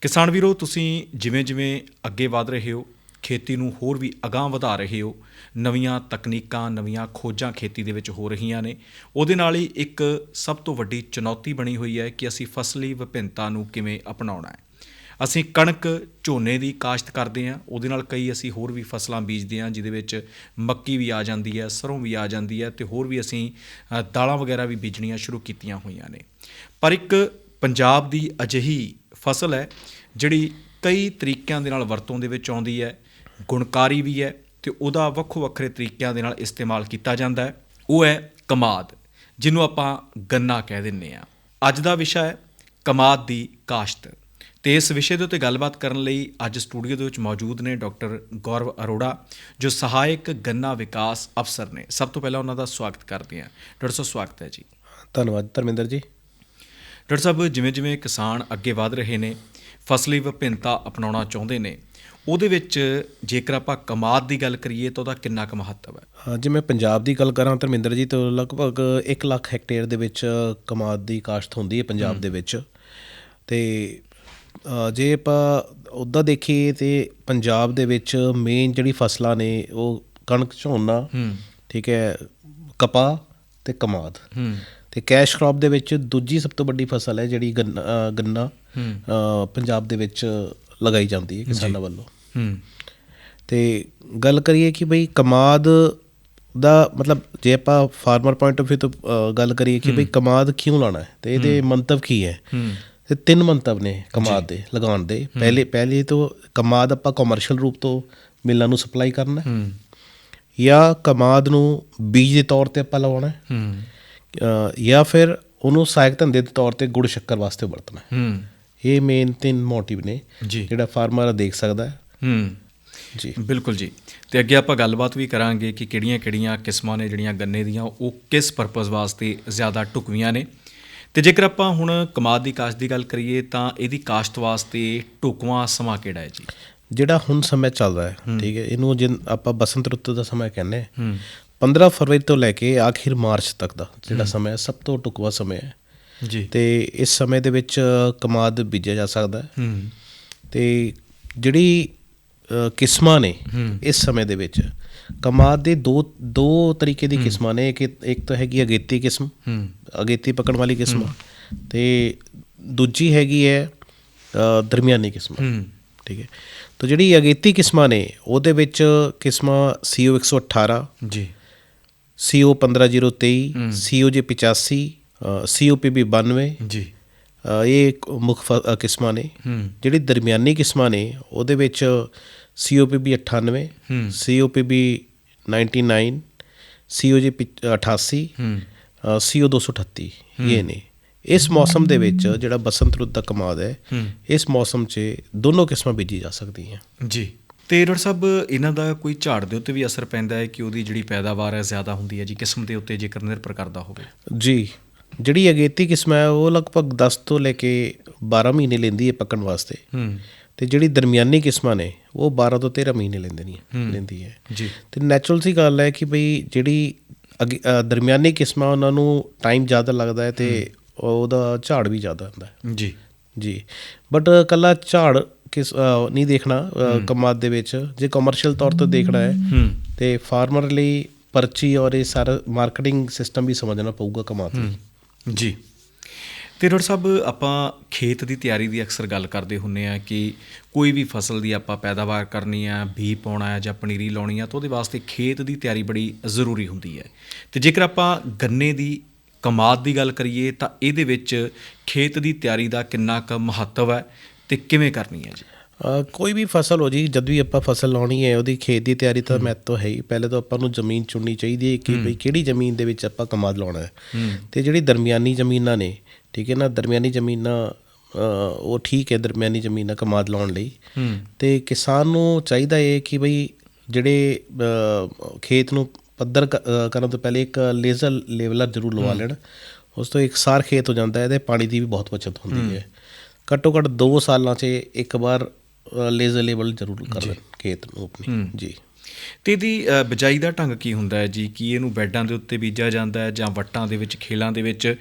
ਕਿਸਾਨ ਵੀਰੋ, ਤੁਸੀਂ ਜਿਵੇਂ ਜਿਵੇਂ ਅੱਗੇ ਵਧ ਰਹੇ ਹੋ, ਖੇਤੀ ਨੂੰ ਹੋਰ ਵੀ ਅਗਾਂਹ ਵਧਾ ਰਹੇ ਹੋ, ਨਵੀਆਂ ਤਕਨੀਕਾਂ, ਨਵੀਆਂ ਖੋਜਾਂ ਖੇਤੀ ਦੇ ਵਿੱਚ ਹੋ ਰਹੀਆਂ ਨੇ, ਉਹਦੇ ਨਾਲ ਹੀ ਇੱਕ ਸਭ ਤੋਂ ਵੱਡੀ ਚੁਣੌਤੀ ਬਣੀ ਹੋਈ ਹੈ ਕਿ ਅਸੀਂ ਫਸਲੀ ਵਿਭਿੰਨਤਾ ਨੂੰ ਕਿਵੇਂ ਅਪਣਾਉਣਾ ਹੈ। ਅਸੀਂ ਕਣਕ ਝੋਨੇ ਦੀ ਕਾਸ਼ਤ ਕਰਦੇ ਹਾਂ, ਉਹਦੇ ਨਾਲ ਕਈ ਅਸੀਂ ਹੋਰ ਵੀ ਫਸਲਾਂ ਬੀਜਦੇ ਹਾਂ, ਜਿਹਦੇ ਵਿੱਚ ਮੱਕੀ ਵੀ ਆ ਜਾਂਦੀ ਹੈ ਸਰੋਂ ਵੀ ਆ ਜਾਂਦੀ ਹੈ ਤੇ ਹੋਰ ਵੀ ਅਸੀਂ ਦਾਲਾਂ ਵਗੈਰਾ ਵੀ ਬੀਜਣੀਆਂ ਸ਼ੁਰੂ ਕੀਤੀਆਂ ਹੋਈਆਂ ਨੇ। ਪਰ ਇੱਕ ਪੰਜਾਬ ਦੀ ਅਜਿਹੀ ਫਸਲ ਹੈ, ਜਿਹੜੀ ਕਈ ਤਰੀਕਿਆਂ ਦੇ ਨਾਲ ਵਰਤੋਂ ਦੇ ਵਿੱਚ ਆਉਂਦੀ ਹੈ, ਗੁਣਕਾਰੀ ਵੀ ਹੈ ਤੇ ਉਹਦਾ ਵੱਖੋ ਵੱਖਰੇ ਤਰੀਕਿਆਂ ਦੇ ਨਾਲ ਇਸਤੇਮਾਲ ਕੀਤਾ ਜਾਂਦਾ ਹੈ। ਉਹ ਹੈ ਕਮਾਦ, ਜਿਹਨੂੰ ਆਪਾਂ ਗੰਨਾ ਕਹਿ ਦਿੰਨੇ ਆ ਅੱਜ ਦਾ ਵਿਸ਼ਾ ਹੈ ਕਮਾਦ ਦੀ ਕਾਸ਼ਤ ਤੇ ਇਸ ਵਿਸ਼ੇ ਦੇ ਉੱਤੇ ਗੱਲਬਾਤ ਕਰਨ ਲਈ ਅੱਜ ਸਟੂਡੀਓ ਦੇ ਵਿੱਚ ਮੌਜੂਦ ਨੇ ਡਾਕਟਰ ਗੌਰਵ ਅਰੋੜਾ, ਜੋ ਸਹਾਇਕ ਗੰਨਾ ਵਿਕਾਸ ਅਫਸਰ ਨੇ। ਸਭ ਤੋਂ ਪਹਿਲਾਂ ਉਹਨਾਂ ਦਾ ਸਵਾਗਤ ਕਰਦੇ ਹਾਂ। ਡਾਕਟਰ ਸਾਹਿਬ, ਸਵਾਗਤ ਹੈ ਜੀ। ਧੰਨਵਾਦ ਧਰਮਿੰਦਰ ਜੀ। ਡਾਕਟਰ ਸਾਹਿਬ ਜਿਵੇਂ ਜਿਵੇਂ ਕਿਸਾਨ ਅੱਗੇ ਵਧ ਰਹੇ ਨੇ ਫਸਲੀ ਵਿਭਿੰਨਤਾ ਅਪਣਾਉਣਾ ਚਾਹੁੰਦੇ ਨੇ ਉਹਦੇ ਵਿੱਚ ਜੇਕਰ ਆਪਾਂ ਕਮਾਦ ਦੀ ਗੱਲ ਕਰੀਏ ਤਾਂ ਉਹਦਾ ਕਿੰਨਾ ਕੁ ਮਹੱਤਵ ਹੈ? ਜੇ ਮੈਂ ਪੰਜਾਬ ਦੀ ਗੱਲ ਕਰਾਂ ਧਰਮਿੰਦਰ ਜੀ ਤਾਂ ਲਗਭਗ 1 ਲੱਖ ਹੈਕਟੇਅਰ ਦੇ ਵਿੱਚ ਕਮਾਦ ਦੀ ਕਾਸ਼ਤ ਹੁੰਦੀ ਹੈ ਪੰਜਾਬ ਦੇ ਵਿੱਚ। ਤੇ ਜੇ ਆਪਾਂ ਉੱਦਾਂ ਦੇਖੀਏ ਤੇ ਪੰਜਾਬ ਦੇ ਵਿੱਚ ਮੇਨ ਜਿਹੜੀ ਫਸਲਾਂ ਨੇ ਉਹ ਕਣਕ ਝੋਨਾ ਠੀਕ ਹੈ ਕਪਾਹ ਤੇ ਕਮਾਦ। ਹੂੰ। ਤੇ ਕੈਸ਼ ਕ੍ਰੌਪ ਦੇ ਵਿੱਚ ਦੂਜੀ ਸਭ ਤੋਂ ਵੱਡੀ ਫਸਲ ਹੈ ਜਿਹੜੀ ਗੰਨਾ ਪੰਜਾਬ ਦੇ ਵਿੱਚ ਲਗਾਈ ਜਾਂਦੀ ਹੈ ਕਿਸਾਨਾਂ ਵੱਲੋਂ। ਤੇ ਗੱਲ ਕਰੀਏ ਕਿ ਬਈ ਕਮਾਦ ਦਾ ਮਤਲਬ ਜੇ ਆਪਾਂ ਫਾਰਮਰ ਪੁਆਇੰਟ ਆਫ View ਤੋਂ ਗੱਲ ਕਰੀਏ ਕਿ ਬਈ ਕਮਾਦ ਕਿਉਂ ਲਾਣਾ ਹੈ? ਤੇ ਇਹਦੇ ਮੰਤਵ ਕੀ ਹੈ? ਤੇ ਤਿੰਨ ਮੰਤਵ ਨੇ ਕਮਾਦ ਦੇ ਲਗਾਉਣ ਦੇ। ਪਹਿਲੇ ਪਹਿਲੇ ਤੋਂ ਕਮਾਦ ਆਪਾਂ ਕਮਰਸ਼ੀਅਲ ਰੂਪ ਤੋਂ ਮਿਲਾਂ ਨੂੰ ਸਪਲਾਈ ਕਰਨਾ ਹੈ। ਜਾਂ ਕਮਾਦ ਨੂੰ ਬੀਜ ਦੇ ਤੌਰ ਤੇ ਆਪਾਂ ਲਗਾਉਣਾ ਹੈ। ਜਾਂ ਫਿਰ ਉਹਨੂੰ ਸਹਾਇਕ ਧੰਦੇ ਦੇ ਤੌਰ ਤੇ ਗੁੜ ਸ਼ੱਕਰ ਵਾਸਤੇ ਵਰਤਣਾ ਹੈ। ਇਹ ਮੇਨ ਤਿੰਨ ਮੋਟਿਵ ਨੇ ਜੀ। ਜਿਹੜਾ ਫਾਰਮਰ ਦੇਖ ਸਕਦਾ ਹੈ। ਹੂੰ। ਜੀ। ਬਿਲਕੁਲ ਜੀ। ਤੇ ਅੱਗੇ ਆਪਾਂ ਗੱਲਬਾਤ ਵੀ ਕਰਾਂਗੇ ਕਿ ਕਿਹੜੀਆਂ-ਕਿਹੜੀਆਂ ਕਿਸਮਾਂ ਨੇ ਜਿਹੜੀਆਂ ਗੰਨੇ ਦੀਆਂ ਉਹ ਕਿਸ ਪਰਪਸ ਵਾਸਤੇ ਜ਼ਿਆਦਾ ਢੁਕਵੀਆਂ ਨੇ। ਤੇ ਜੇਕਰ ਆਪਾਂ ਹੁਣ ਕਮਾਦ ਦੀ ਕਾਸ਼ਤ ਦੀ ਗੱਲ ਕਰੀਏ ਤਾਂ ਇਹਦੀ ਕਾਸ਼ਤ ਵਾਸਤੇ ਢੁਕਵਾਂ ਸਮਾਂ ਕਿਹੜਾ ਹੈ ਜੀ? ਜਿਹੜਾ ਹੁਣ ਸਮੇਂ ਚੱਲਦਾ ਹੈ ਠੀਕ ਹੈ। ਇਹਨੂੰ ਜਿਨ ਆਪਾਂ ਬਸੰਤ ਰੁੱਤ ਦਾ ਸਮਾਂ ਕਹਿੰਦੇ ਹੂੰ। 15 ਫਰਵਰੀ ਤੋਂ ਲੈ ਕੇ ਆਖਿਰ ਮਾਰਚ ਤੱਕ ਦਾ ਜਿਹੜਾ ਸਮਾਂ ਹੈ ਸਭ ਤੋਂ ਟੁਕਵਾ ਸਮਾਂ ਹੈ। ਜੀ। ਤੇ ਇਸ ਸਮੇਂ ਦੇ ਵਿੱਚ ਕਮਾਦ ਬੀਜਿਆ ਜਾ ਸਕਦਾ ਹੈ। ਹੂੰ। ਤੇ ਜਿਹੜੀ ਕਿਸਮਾਂ ਨੇ ਇਸ ਸਮੇਂ ਦੇ ਵਿੱਚ ਕਮਾਦ ਦੇ ਦੋ ਦੋ ਤਰੀਕੇ ਦੀ ਕਿਸਮਾਂ ਨੇ। ਇੱਕ ਇੱਕ ਤਾਂ ਹੈਗੀ ਅਗੇਤੀ ਕਿਸਮ ਹੂੰ। ਅਗੇਤੀ ਪਕੜ ਵਾਲੀ ਕਿਸਮ ਤੇ ਦੂਜੀ ਹੈਗੀ ਹੈ ਦਰਮਿਆਨੀ ਕਿਸਮ। ਹੂੰ। ਠੀਕ ਹੈ। ਤਾਂ ਜਿਹੜੀ ਅਗੇਤੀ ਕਿਸਮਾਂ ਨੇ ਉਹਦੇ ਵਿੱਚ ਕਿਸਮਾਂ CO 118 ਜੀ। CO 15023 COJ 85 COPB 92 ਜੀ। ਇਹ ਮੁੱਖ ਕਿਸਮਾਂ ਨੇ। ਜਿਹੜੀ ਦਰਮਿਆਨੀ ਕਿਸਮਾਂ ਨੇ ਉਹਦੇ ਵਿੱਚ COPB 98 ਹੂੰ। COPB 99 COJ 88 ਹੂੰ। ਅ, CO 238 ਇਹ ਨੇ। ਇਸ ਮੌਸਮ ਦੇ ਵਿੱਚ ਜਿਹੜਾ ਬਸੰਤ ਰੁੱਤ ਦਾ ਕਮਾਦ ਹੂੰ। ਇਸ ਮੌਸਮ 'ਚ ਦੋਨੋਂ ਕਿਸਮਾਂ ਬੀਜੀ ਜਾ ਸਕਦੀਆਂ। ਜੀ। ਤੇ ਡਾਕਟਰ ਸਾਹਿਬ ਇਹਨਾਂ ਦਾ ਕੋਈ ਝਾੜ ਦੇ ਉੱਤੇ ਵੀ ਅਸਰ ਪੈਂਦਾ ਹੈ ਕਿ ਉਹਦੀ ਜਿਹੜੀ ਪੈਦਾਵਾਰ ਹੈ ਜ਼ਿਆਦਾ ਹੁੰਦੀ ਹੈ ਜੀ? ਕਿਸਮ ਦੇ ਉੱਤੇ ਜੇਕਰ ਨਿਰਭਰ ਕਰਦਾ ਹੋਵੇ। ਜੀ ਜਿਹੜੀ ਅਗੇਤੀ ਕਿਸਮ ਹੈ ਉਹ ਲਗਭਗ 10 ਤੋਂ ਲੈ ਕੇ 12 ਮਹੀਨੇ ਲੈਂਦੀ ਹੈ ਪੱਕਣ ਵਾਸਤੇ। ਹੂੰ। ਤੇ ਜਿਹੜੀ ਦਰਮਿਆਨੀ ਕਿਸਮਾਂ ਨੇ ਉਹ 12 ਤੋਂ 13 ਮਹੀਨੇ ਲੈਂਦੇ ਨਹੀਂ ਲੈਂਦੀ ਹੈ। ਜੀ। ਤੇ ਨੈਚੁਰਲ ਸੀ ਗੱਲ ਹੈ ਕਿ ਭਈ ਜਿਹੜੀ ਦਰਮਿਆਨੀ ਕਿਸਮਾਂ ਉਹਨਾਂ ਨੂੰ ਟਾਈਮ ਜ਼ਿਆਦਾ ਲੱਗਦਾ ਹੈ ਤੇ ਉਹਦਾ ਝਾੜ ਵੀ ਜ਼ਿਆਦਾ ਹੁੰਦਾ ਹੈ। ਜੀ। ਜੀ। ਬਟ ਕੱਲਾ ਝਾੜ ਕਿਸ ਨਹੀਂ ਦੇਖਣਾ ਕਮਾਦ ਦੇ ਵਿੱਚ। ਜੇ ਕਮਰਸ਼ੀਅਲ ਤੌਰ ਤੇ ਦੇਖਣਾ ਹੈ ਤੇ ਫਾਰਮਰ ਲਈ ਪਰਚੀ ਔਰ ਇਹ ਸਾਰਾ ਮਾਰਕੀਟਿੰਗ ਸਿਸਟਮ ਵੀ ਸਮਝਣਾ ਪਊਗਾ ਕਮਾਦ ਲਈ ਜੀ। ਤੇ ਡਾਕਟਰ ਸਾਹਿਬ ਆਪਾਂ ਖੇਤ ਦੀ ਤਿਆਰੀ ਦੀ ਅਕਸਰ ਗੱਲ ਕਰਦੇ ਹੁੰਨੇ ਆ ਕਿ ਕੋਈ ਵੀ ਫਸਲ ਦੀ ਆਪਾਂ ਪੈਦਾਵਾਰ ਕਰਨੀ ਆ ਬੀ ਪਾਉਣਾ ਹੈ ਜਾਂ ਪਨੀਰੀ ਲਾਉਣੀ ਆ ਤਾਂ ਉਹਦੇ ਵਾਸਤੇ ਖੇਤ ਦੀ ਤਿਆਰੀ ਬੜੀ ਜ਼ਰੂਰੀ ਹੁੰਦੀ ਹੈ। ਤੇ ਜੇਕਰ ਆਪਾਂ ਗੰਨੇ ਦੀ ਕਮਾਦ ਦੀ ਗੱਲ ਕਰੀਏ ਤਾਂ ਇਹਦੇ ਵਿੱਚ ਖੇਤ ਦੀ ਤਿਆਰੀ ਦਾ ਕਿੰਨਾ ਕੁ ਮਹੱਤਵ ਹੈ? ਤੇ ਕਿਵੇਂ ਕਰਨੀ ਹੈ ਜੀ? ਕੋਈ ਵੀ ਫਸਲ ਹੋ ਜੀ ਜਦ ਵੀ ਆਪਾਂ ਫਸਲ ਲਾਉਣੀ ਹੈ ਉਹਦੀ ਖੇਤ ਦੀ ਤਿਆਰੀ ਤਾਂ ਮੈਂ ਤਾਂ ਹੈ ਹੀ। ਪਹਿਲੇ ਤਾਂ ਆਪਾਂ ਨੂੰ ਜ਼ਮੀਨ ਚੁਣਨੀ ਚਾਹੀਦੀ ਹੈ ਕਿ ਭਈ ਕਿਹੜੀ ਜ਼ਮੀਨ ਦੇ ਵਿੱਚ ਆਪਾਂ ਕਮਾਦ ਲਾਉਣਾ ਹੈ। ਤੇ ਜਿਹੜੀ ਦਰਮਿਆਨੀ ਜ਼ਮੀਨਾਂ ਨੇ ਠੀਕ ਹੈ ਨਾ ਦਰਮਿਆਨੀ ਜ਼ਮੀਨਾਂ ਉਹ ਠੀਕ ਹੈ ਦਰਮਿਆਨੀ ਜ਼ਮੀਨਾਂ ਕਮਾਦ ਲਾਉਣ ਲਈ। ਤੇ ਕਿਸਾਨ ਨੂੰ ਚਾਹੀਦਾ ਹੈ ਕਿ ਭਈ ਜਿਹੜੇ ਖੇਤ ਨੂੰ ਪੱਧਰ ਕਰਨ ਤੋਂ ਪਹਿਲੇ ਇੱਕ ਲੇਜ਼ਰ ਲੇਵਲਰ ਜ਼ਰੂਰ ਲਵਾ ਲੈਣ। ਉਸ ਤੋਂ ਇਕਸਾਰ ਖੇਤ ਹੋ ਜਾਂਦਾ ਹੈ ਤੇ ਪਾਣੀ ਦੀ ਵੀ ਬਹੁਤ ਬਚਤ ਹੁੰਦੀ ਹੈ। ਘੱਟੋ ਘੱਟ 2 ਸਾਲਾਂ 'ਚ ਇੱਕ ਵਾਰ ਲੇਜ਼ਰ ਲੈਵਲ ਜ਼ਰੂਰ ਕਰ ਲੈਣ ਖੇਤ ਨੂੰ ਆਪਣੀ। ਜੀ। ਤੇ ਅ, ਬਿਜਾਈ ਦਾ ਢੰਗ ਕੀ ਹੁੰਦਾ ਹੈ ਜੀ? ਕੀ ਇਹਨੂੰ ਬੈੱਡਾਂ ਦੇ ਉੱਤੇ ਬੀਜਿਆ ਜਾਂਦਾ ਹੈ ਜਾਂ ਵੱਟਾਂ ਦੇ ਵਿੱਚ ਖੇਲਾਂ ਦੇ ਵਿੱਚ?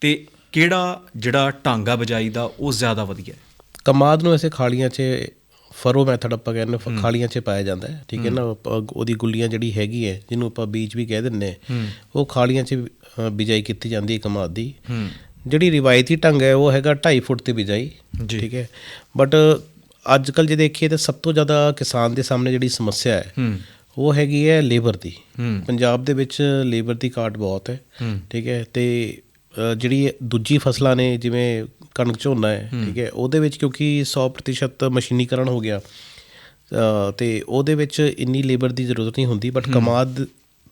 ਤੇ ਕਿਹੜਾ ਜਿਹੜਾ ਢੰਗ ਆ ਬਿਜਾਈ ਦਾ ਉਹ ਜ਼ਿਆਦਾ ਵਧੀਆ ਹੈ? ਕਮਾਦ ਨੂੰ ਐਸੇ ਖਾਲੀਆਂ 'ਚ ਫਰੋ ਮੈਥਡ ਆਪਾਂ ਕਹਿੰਦੇ ਖਾਲੀਆਂ 'ਚ ਪਾਇਆ ਜਾਂਦਾ ਹੈ ਠੀਕ ਹੈ ਨਾ? ਉਹਦੀ ਗੁੱਲੀਆਂ ਜਿਹੜੀ ਹੈਗੀ ਹੈ ਜਿਹਨੂੰ ਆਪਾਂ ਬੀਜ ਵੀ ਕਹਿ ਹਾਂ ਉਹ ਖਾਲੀਆਂ 'ਚ ਬਿਜਾਈ ਕੀਤੀ ਜਾਂਦੀ ਹੈ ਕਮਾਦ ਦੀ। ਜਿਹੜੀ ਰਿਵਾਇਤੀ ਢੰਗ ਹੈ ਉਹ ਹੈਗਾ 2.5 ਫੁੱਟ ਤੇ ਬਿਜਾਈ। ਠੀਕ ਹੈ? ਬਟ ਅੱਜ ਕੱਲ ਜੇ ਦੇਖੀਏ ਤਾਂ ਸਭ ਤੋਂ ਜ਼ਿਆਦਾ ਕਿਸਾਨ ਦੇ ਸਾਹਮਣੇ ਜਿਹੜੀ ਸਮੱਸਿਆ ਹੈ ਉਹ ਹੈਗੀ ਹੈ ਲੇਬਰ ਦੀ। ਪੰਜਾਬ ਦੇ ਵਿੱਚ ਲੇਬਰ ਦੀ ਘਾਟ ਬਹੁਤ ਹੈ ਠੀਕ ਹੈ? ਤੇ ਜਿਹੜੀ ਦੂਜੀ ਫਸਲਾਂ ਨੇ ਜਿਵੇਂ ਕਣਕ ਝੋਨਾ ਹੈ ਠੀਕ ਹੈ? ਉਹਦੇ ਵਿੱਚ ਕਿਉਂਕਿ 100% ਮਸ਼ੀਨੀਕਰਨ ਹੋ ਗਿਆ ਤੇ ਉਹਦੇ ਵਿੱਚ ਇੰਨੀ ਲੇਬਰ ਦੀ ਜ਼ਰੂਰਤ ਨਹੀਂ ਹੁੰਦੀ ਬਟ ਕਮਾਦ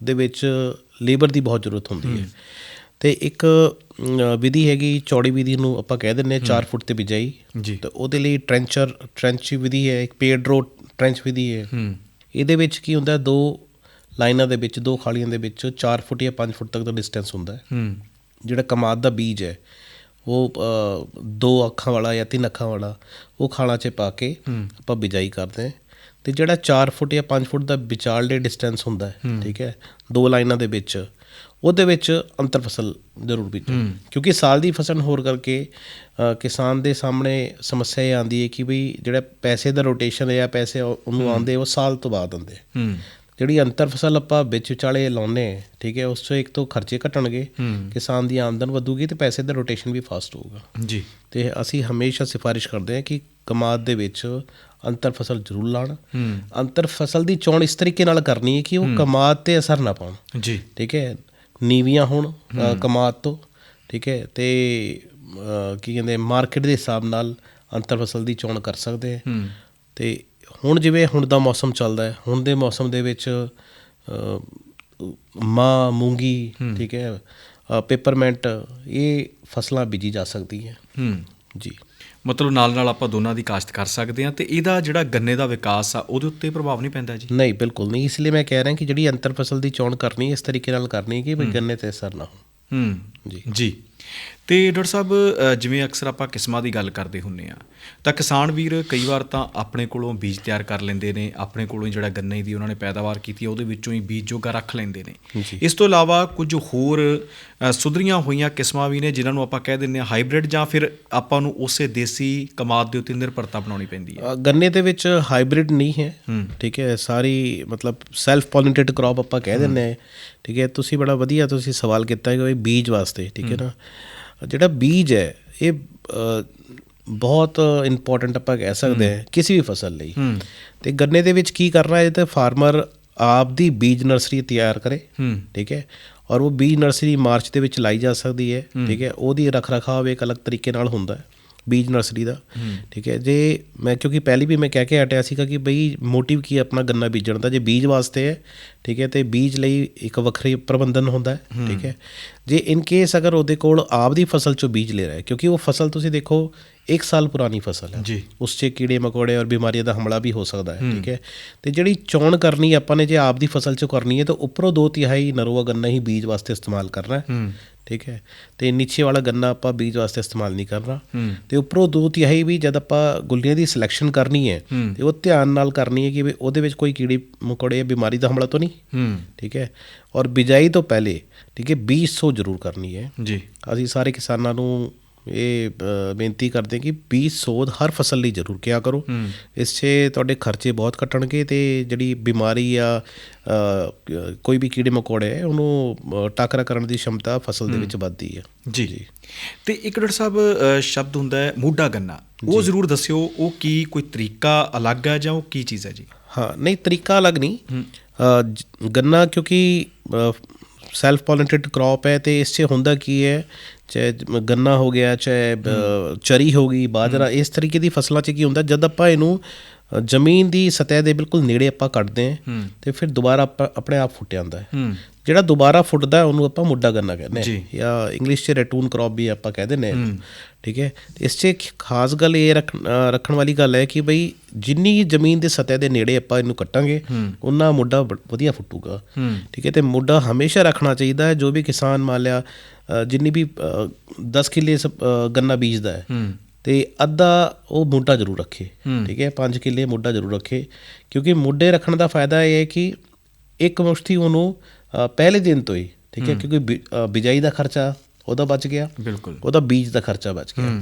ਦੇ ਵਿੱਚ ਲੇਬਰ ਦੀ ਬਹੁਤ ਜ਼ਰੂਰਤ ਹੁੰਦੀ ਹੈ। ਤੇ ਇੱਕ ਵਿਧੀ ਹੈਗੀ ਚੌੜੀ ਵਿਧੀ ਨੂੰ ਆਪਾਂ ਕਹਿ ਦਿੰਦੇ ਹਾਂ 4 ਫੁੱਟ ਤੇ ਬਿਜਾਈ। ਜੀ। ਤੇ ਉਹਦੇ ਲਈ ਟ੍ਰੈਂਚਰ ਟ੍ਰੈਂਚ ਵਿਧੀ ਹੈ ਇੱਕ ਪੇਡ ਰੋਡ ਟ੍ਰੈਂਚ ਵਿਧੀ ਹੈ। ਇਹਦੇ ਵਿੱਚ ਕੀ ਹੁੰਦਾ ਦੋ ਲਾਈਨਾਂ ਦੇ ਵਿੱਚ ਦੋ ਖਾਲੀਆਂ ਦੇ ਵਿੱਚ 4 ਫੁੱਟ ਜਾਂ 5 ਫੁੱਟ ਤੱਕ ਦਾ ਡਿਸਟੈਂਸ ਹੁੰਦਾ ਹੈ। ਜਿਹੜਾ ਕਮਾਦ ਦਾ ਬੀਜ ਹੈ ਉਹ ਦੋ ਅੱਖਾਂ ਵਾਲਾ ਜਾਂ ਤਿੰਨ ਅੱਖਾਂ ਵਾਲਾ ਉਹ ਖਾਲਾਂ 'ਚ ਪਾ ਕੇ ਆਪਾਂ ਬਿਜਾਈ ਕਰਦੇ ਹਾਂ। ਤੇ ਜਿਹੜਾ 4 ਫੁੱਟ ਜਾਂ 5 ਫੁੱਟ ਦਾ ਵਿਚਾਲੜੇ ਡਿਸਟੈਂਸ ਹੁੰਦਾ ਹੈ। ਠੀਕ ਹੈ ਦੋ ਲਾਈਨਾਂ ਦੇ ਵਿੱਚ ਉਹਦੇ ਵਿੱਚ ਅੰਤਰ ਫਸਲ ਜ਼ਰੂਰ ਬੀਜੋ। ਕਿਉਂਕਿ ਸਾਲ ਦੀ ਫਸਲ ਹੋਰ ਕਰਕੇ ਕਿਸਾਨ ਦੇ ਸਾਹਮਣੇ ਸਮੱਸਿਆ ਇਹ ਆਉਂਦੀ ਹੈ ਕਿ ਵੀ ਜਿਹੜਾ ਪੈਸੇ ਦਾ ਰੋਟੇਸ਼ਨ ਹੈ ਜਾਂ ਪੈਸੇ ਉਹ- ਉਹਨੂੰ ਆਉਂਦੇ ਉਹ ਸਾਲ ਤੋਂ ਬਾਅਦ ਆਉਂਦੇ। ਜਿਹੜੀ ਅੰਤਰ ਫਸਲ ਆਪਾਂ ਵਿੱਚ ਵਿਚਾਲੇ ਲਾਉਨੇ ਠੀਕ ਹੈ ਉਸ ਤੋਂ ਇੱਕ ਤੋਂ ਖਰਚੇ ਘਟਣਗੇ ਕਿਸਾਨ ਦੀ ਆਮਦਨ ਵਧੂਗੀ ਤੇ ਪੈਸੇ ਦਾ ਰੋਟੇਸ਼ਨ ਵੀ ਫਾਸਟ ਹੋਊਗਾ। ਜੀ। ਤੇ ਅਸੀਂ ਹਮੇਸ਼ਾ ਸਿਫਾਰਿਸ਼ ਕਰਦੇ ਹਾਂ ਕਿ ਕਮਾਦ ਦੇ ਵਿੱਚ ਅੰਤਰ ਫਸਲ ਜ਼ਰੂਰ ਲਾਣ ਅੰਤਰ ਫਸਲ ਦੀ ਚੋਣ ਇਸ ਤਰੀਕੇ ਨਾਲ ਕਰਨੀ ਹੈ ਕਿ ਉਹ ਕਮਾਦ ਤੇ ਅਸਰ ਨਾ ਪਾਉਣ। ਜੀ। ਠੀਕ ਹੈ ਨੀਵੀਆਂ ਹੋਣ ਕਮਾਦ ਤੋਂ ਠੀਕ ਹੈ? ਤੇ ਕੀ ਕਹਿੰਦੇ ਮਾਰਕੀਟ ਦੇ ਹਿਸਾਬ ਨਾਲ ਅੰਤਰ ਫਸਲ ਦੀ ਚੋਣ ਕਰ ਸਕਦੇ ਹਾਂ। ਤੇ ਹੁਣ ਜਿਵੇਂ ਹੁਣ ਦਾ ਮੌਸਮ ਚੱਲਦਾ ਹੈ ਹੁਣ ਦੇ ਮੌਸਮ ਦੇ ਵਿੱਚ ਮਾਂ ਮੂੰਗੀ ਠੀਕ ਹੈ? ਪੇਪਰਮੈਂਟ ਇਹ ਫਸਲਾਂ ਬੀਜੀ ਜਾ ਸਕਦੀ ਹੈ। ਹੂੰ। ਜੀ। ਮਤਲਬ ਨਾਲ ਨਾਲ ਆਪਾਂ ਦੋਨਾਂ ਦੀ ਕਾਸ਼ਤ ਕਰ ਸਕਦੇ ਹਾਂ ਤੇ ਇਹਦਾ ਜਿਹੜਾ ਗੰਨੇ ਦਾ ਵਿਕਾਸ ਆ ਉਹਦੇ ਉੱਤੇ ਪ੍ਰਭਾਵ ਨਹੀਂ ਪੈਂਦਾ ਜੀ? ਨਹੀਂ ਬਿਲਕੁਲ ਨਹੀਂ। ਇਸ ਲਈ ਮੈਂ ਕਹਿ ਰਿਹਾ ਕਿ ਜਿਹੜੀ ਅੰਤਰ ਫਸਲ ਦੀ ਚੋਣ ਕਰਨੀ ਇਸ ਤਰੀਕੇ ਨਾਲ ਕਰਨੀ ਕਿ ਵੀ ਗੰਨੇ ਤੇ ਅਸਰ ਨਾ ਹੋ ਹੂੰ। ਜੀ। ਜੀ। ਤੇ ਡਾਕਟਰ ਸਾਹਿਬ ਜਿਵੇਂ ਅਕਸਰ ਆਪਾਂ ਕਿਸਮਾਂ ਦੀ ਗੱਲ ਕਰਦੇ ਹੁੰਨੇ ਆ ਤਾਂ ਕਿਸਾਨ ਵੀਰ ਕਈ ਵਾਰ ਤਾਂ ਆਪਣੇ ਕੋਲੋਂ ਬੀਜ ਤਿਆਰ ਕਰ ਲੈਂਦੇ ਨੇ ਆਪਣੇ ਕੋਲੋਂ ਜਿਹੜਾ ਗੰਨੇ ਦੀ ਉਹਨਾਂ ਨੇ ਪੈਦਾਵਾਰ ਕੀਤੀ ਹੈ ਉਹਦੇ ਵਿੱਚੋਂ ਹੀ ਬੀਜ ਜੋਗਾ ਰੱਖ ਲੈਂਦੇ ਨੇ। ਇਸ ਤੋਂ ਇਲਾਵਾ ਕੁਝ ਹੋਰ ਸੁਧਰੀਆਂ ਹੋਈਆਂ ਕਿਸਮਾਂ ਵੀ ਨੇ ਜਿਨ੍ਹਾਂ ਨੂੰ ਆਪਾਂ ਕਹਿ ਦਿੰਦੇ ਆ ਹਾਈਬ੍ਰਿਡ ਜਾਂ ਫਿਰ ਆਪਾਂ ਨੂੰ ਉਸੇ ਦੇਸੀ ਕਮਾਦ ਦੇ ਉੱਤੇ ਨਿਰਭਰਤਾ ਬਣਾਉਣੀ ਪੈਂਦੀ ਹੈ ਗੰਨੇ ਦੇ ਵਿੱਚ ਹਾਈਬ੍ਰਿਡ ਨਹੀਂ ਹੈ। ਠੀਕ ਹੈ ਸਾਰੀ ਮਤਲਬ ਸੈਲਫ ਪੋਲਿਨੇਟਡ ਕ੍ਰੌਪ ਆਪਾਂ ਕਹਿ ਦਿੰਦੇ ਹਾਂ। ਠੀਕ ਹੈ ਤੁਸੀਂ ਬੜਾ ਵਧੀਆ ਤੁਸੀਂ ਸਵਾਲ ਕੀਤਾ ਹੈ ਕਿ ਬੀਜ ਵਾਸਤੇ ਠੀਕ ਹੈ। ਨਾ। ਜਿਹੜਾ ਬੀਜ ਹੈ ਇਹ ਬਹੁਤ ਇੰਪੋਰਟੈਂਟ ਆਪਾਂ ਕਹਿ ਸਕਦੇ ਹਾਂ ਕਿਸੇ ਵੀ ਫਸਲ ਲਈ। ਤੇ ਗੰਨੇ ਦੇ ਵਿੱਚ ਕੀ ਕਰਨਾ ਹੈ ਤੇ ਫਾਰਮਰ ਆਪ ਦੀ ਬੀਜ ਨਰਸਰੀ ਤਿਆਰ ਕਰੇ ਠੀਕ ਹੈ? ਔਰ ਉਹ ਬੀਜ ਨਰਸਰੀ ਮਾਰਚ ਦੇ ਵਿੱਚ ਲਾਈ ਜਾ ਸਕਦੀ ਹੈ ਠੀਕ ਹੈ? ਉਹਦੀ ਰੱਖ ਰਖਾਵ ਇੱਕ ਅਲੱਗ ਤਰੀਕੇ ਨਾਲ ਹੁੰਦਾ ਹੈ। ਬੀਜ ਨਰਸਰੀ ਦਾ। ਠੀਕ ਹੈ ਜੇ ਮੈਂ ਕਿਉਂਕਿ ਪਹਿਲੀ ਵੀ ਮੈਂ ਕਹਿ ਕੇ ਹਟਿਆ ਸੀਗਾ ਕਿ ਬਈ ਮੋਟਿਵ ਕੀ ਆਪਣਾ ਗੰਨਾ ਬੀਜਣ ਦਾ ਜੇ ਬੀਜ ਵਾਸਤੇ ਹੈ ਠੀਕ ਹੈ ਤੇ ਬੀਜ ਲਈ ਇੱਕ ਵੱਖਰੀ ਪ੍ਰਬੰਧਨ ਹੁੰਦਾ ਹੈ ਠੀਕ ਹੈ। ਜੇ ਇਨ ਕੇਸ ਅਗਰ ਉਹਦੇ ਕੋਲ ਆਪ ਦੀ ਫਸਲ ਚੋਂ ਬੀਜ ਲੈ ਰਿਹਾ ਹੈ ਕਿਉਂਕਿ ਉਹ ਫਸਲ ਤੁਸੀਂ ਦੇਖੋ ਇੱਕ ਸਾਲ ਪੁਰਾਣੀ ਫਸਲ ਹੈ ਜੀ ਉਸ 'ਚ ਕੀੜੇ ਮਕੌੜੇ ਔਰ ਬਿਮਾਰੀਆਂ ਦਾ ਹਮਲਾ ਵੀ ਹੋ ਸਕਦਾ ਹੈ ਠੀਕ ਹੈ ਤੇ ਜਿਹੜੀ ਚੋਣ ਕਰਨੀ ਆਪਾਂ ਨੇ ਜੇ ਆਪ ਦੀ ਫਸਲ 'ਚੋਂ ਕਰਨੀ ਹੈ ਤਾਂ ਉੱਪਰੋਂ ਦੋ ਤਿਹਾਈ ਨਰੋਆ ਗੰਨਾ ਹੀ ਬੀਜ ਵਾਸਤੇ ਇਸਤੇਮਾਲ ਕਰਨਾ ਹੈ ਠੀਕ ਹੈ ਤੇ ਨੀਚੇ ਵਾਲਾ ਗੰਨਾ ਆਪਾਂ ਬੀਜ ਵਾਸਤੇ ਇਸਤੇਮਾਲ ਨਹੀਂ ਕਰਨਾ ਤੇ ਉੱਪਰੋਂ ਦੋ ਤਿਹਾਈ ਵੀ ਜਦ ਆਪਾਂ ਗੁੱਲੀਆਂ ਦੀ ਸਿਲੈਕਸ਼ਨ ਕਰਨੀ ਹੈ। ਤੇ ਉਹ ਧਿਆਨ ਨਾਲ ਕਰਨੀ ਹੈ ਕਿ ਉਹਦੇ ਵਿੱਚ ਕੋਈ ਕੀੜੇ ਮਕੌੜੇ ਜਾਂ ਬਿਮਾਰੀ ਦਾ ਹਮਲਾ ਤਾਂ ਨਹੀਂ ਠੀਕ ਹੈ ਔਰ ਬਿਜਾਈ ਤੋਂ ਪਹਿਲੇ ਠੀਕ ਹੈ ਬੀਜ ਸੋ ਜ਼ਰੂਰ ਕਰਨੀ ਹੈ ਜੀ ਅਸੀਂ ਸਾਰੇ ਕਿਸਾਨਾਂ ਨੂੰ ਇਹ ਬੇਨਤੀ ਕਰਦੇ ਕਿ ਬੀਜ ਸੋਧ ਹਰ ਫਸਲ ਲਈ ਜ਼ਰੂਰ ਕਿਆ ਕਰੋ। ਇਸ 'ਚ ਤੁਹਾਡੇ ਖਰਚੇ ਬਹੁਤ ਘਟਣਗੇ ਤੇ ਜਿਹੜੀ ਬਿਮਾਰੀ ਆ ਕੋਈ ਵੀ ਕੀੜੇ ਮਕੌੜੇ ਹੈ ਉਹਨੂੰ ਟਾਕਰਾ ਕਰਨ ਦੀ ਸ਼ਮਤਾ ਫਸਲ ਦੇ ਵਿੱਚ ਵੱਧਦੀ ਹੈ ਜੀ। ਤੇ ਇੱਕ ਡਾਕਟਰ ਸਾਹਿਬ ਸ਼ਬਦ ਹੁੰਦਾ ਹੈ ਮੂਡਾ ਗੰਨਾ। ਉਹ ਜ਼ਰੂਰ ਦੱਸਿਓ ਉਹ ਕੀ ਕੋਈ ਤਰੀਕਾ ਅਲੱਗ ਹੈ ਜਾਂ ਉਹ ਕੀ ਚੀਜ਼ ਹੈ ਜੀ? ਹਾਂ ਨਹੀਂ ਤਰੀਕਾ ਅਲੱਗ ਨਹੀਂ। ਗੰਨਾ ਕਿਉਂਕਿ ਸੈਲਫ ਪੋਲਿਨੇਟਡ ਕ੍ਰੌਪ ਹੈ ਤੇ ਇਸ 'ਚ ਹੁੰਦਾ ਕੀ ਹੈ ਚਾਹੇ ਗੰਨਾ ਹੋ ਗਿਆ ਚਾਹੇ ਚਰੀ ਹੋ ਗਈ ਬਾਜਰਾ ਇਸ ਤਰੀਕੇ ਦੀ ਫਸਲਾਂ 'ਚ ਕੀ ਹੁੰਦਾ ਜਦ ਆਪਾਂ ਇਹਨੂੰ ਜ਼ਮੀਨ ਦੀ ਸਤਹ ਦੇ ਬਿਲਕੁਲ ਨੇੜੇ ਆਪਾਂ ਕੱਟਦੇ ਹਾਂ ਤੇ ਫਿਰ ਦੁਬਾਰਾ ਆਪਾਂ- ਆਪਣੇ ਆਪ ਫੁੱਟ ਜਾਂਦਾ ਹੂੰ। ਜਿਹੜਾ ਦੁਬਾਰਾ ਫੁੱਟਦਾ ਉਹਨੂੰ ਆਪਾਂ ਮੁੱਢਾ ਗੰਨਾ ਕਹਿੰਦੇ। ਹਾਂ। ਜਾਂ ਇੰਗਲਿਸ਼ 'ਚ ਰੈਟੂਨ ਕ੍ਰੌਪ ਵੀ ਆਪਾਂ ਕਹਿ ਦਿੰਦੇ ਹਾਂ। ਠੀਕ ਹੈ? ਇਸ 'ਚ ਇੱਕ ਖਾਸ ਗੱਲ ਇਹ ਰੱਖਣ ਵਾਲੀ ਗੱਲ ਹੈ ਕਿ ਬਈ ਜਿੰਨੀ ਜ਼ਮੀਨ ਦੇ ਸਤਹ ਦੇ ਨੇੜੇ ਆਪਾਂ ਇਹਨੂੰ ਕੱਟਾਂਗੇ ਉਨਾ ਮੁੱਢਾ ਵਧੀਆ ਫੁੱਟੂਗਾ। ਠੀਕ ਹੈ? ਤੇ ਮੁੱਢਾ ਹਮੇਸ਼ਾ ਰੱਖਣਾ ਚਾਹੀਦਾ ਹੈ। ਜੋ ਵੀ ਕਿਸਾਨ ਮੰਨ ਲਿਆ ਜਿੰਨੀ ਵੀ 10 ਕਿੱਲੇ ਗੰਨਾ ਬੀਜਦਾ ਹੈ ਤੇ ਅੱਧਾ ਉਹ ਮੁੱਢਾ ਜ਼ਰੂਰ ਰੱਖੇ। ਠੀਕ ਹੈ? 5 ਕਿੱਲੇ ਮੁੱਢਾ ਜ਼ਰੂਰ ਰੱਖੇ। ਕਿਉਂਕਿ ਮੁੱਢੇ ਰੱਖਣ ਦਾ ਫਾਇਦਾ ਇਹ ਹੈ ਕਿ ਇੱਕ ਮੁਸ਼ਤੀ ਉਹਨੂੰ ਪਹਿਲੇ ਦਿਨ ਤੋਂ ਹੀ ਠੀਕ ਹੈ ਕਿਉਂਕਿ ਬਿਜਾਈ ਦਾ ਖਰਚਾ ਉਹਦਾ ਬਚ ਗਿਆ ਬਿਲਕੁਲ। ਉਹਦਾ ਬੀਜ ਦਾ ਖਰਚਾ ਬਚ ਗਿਆ।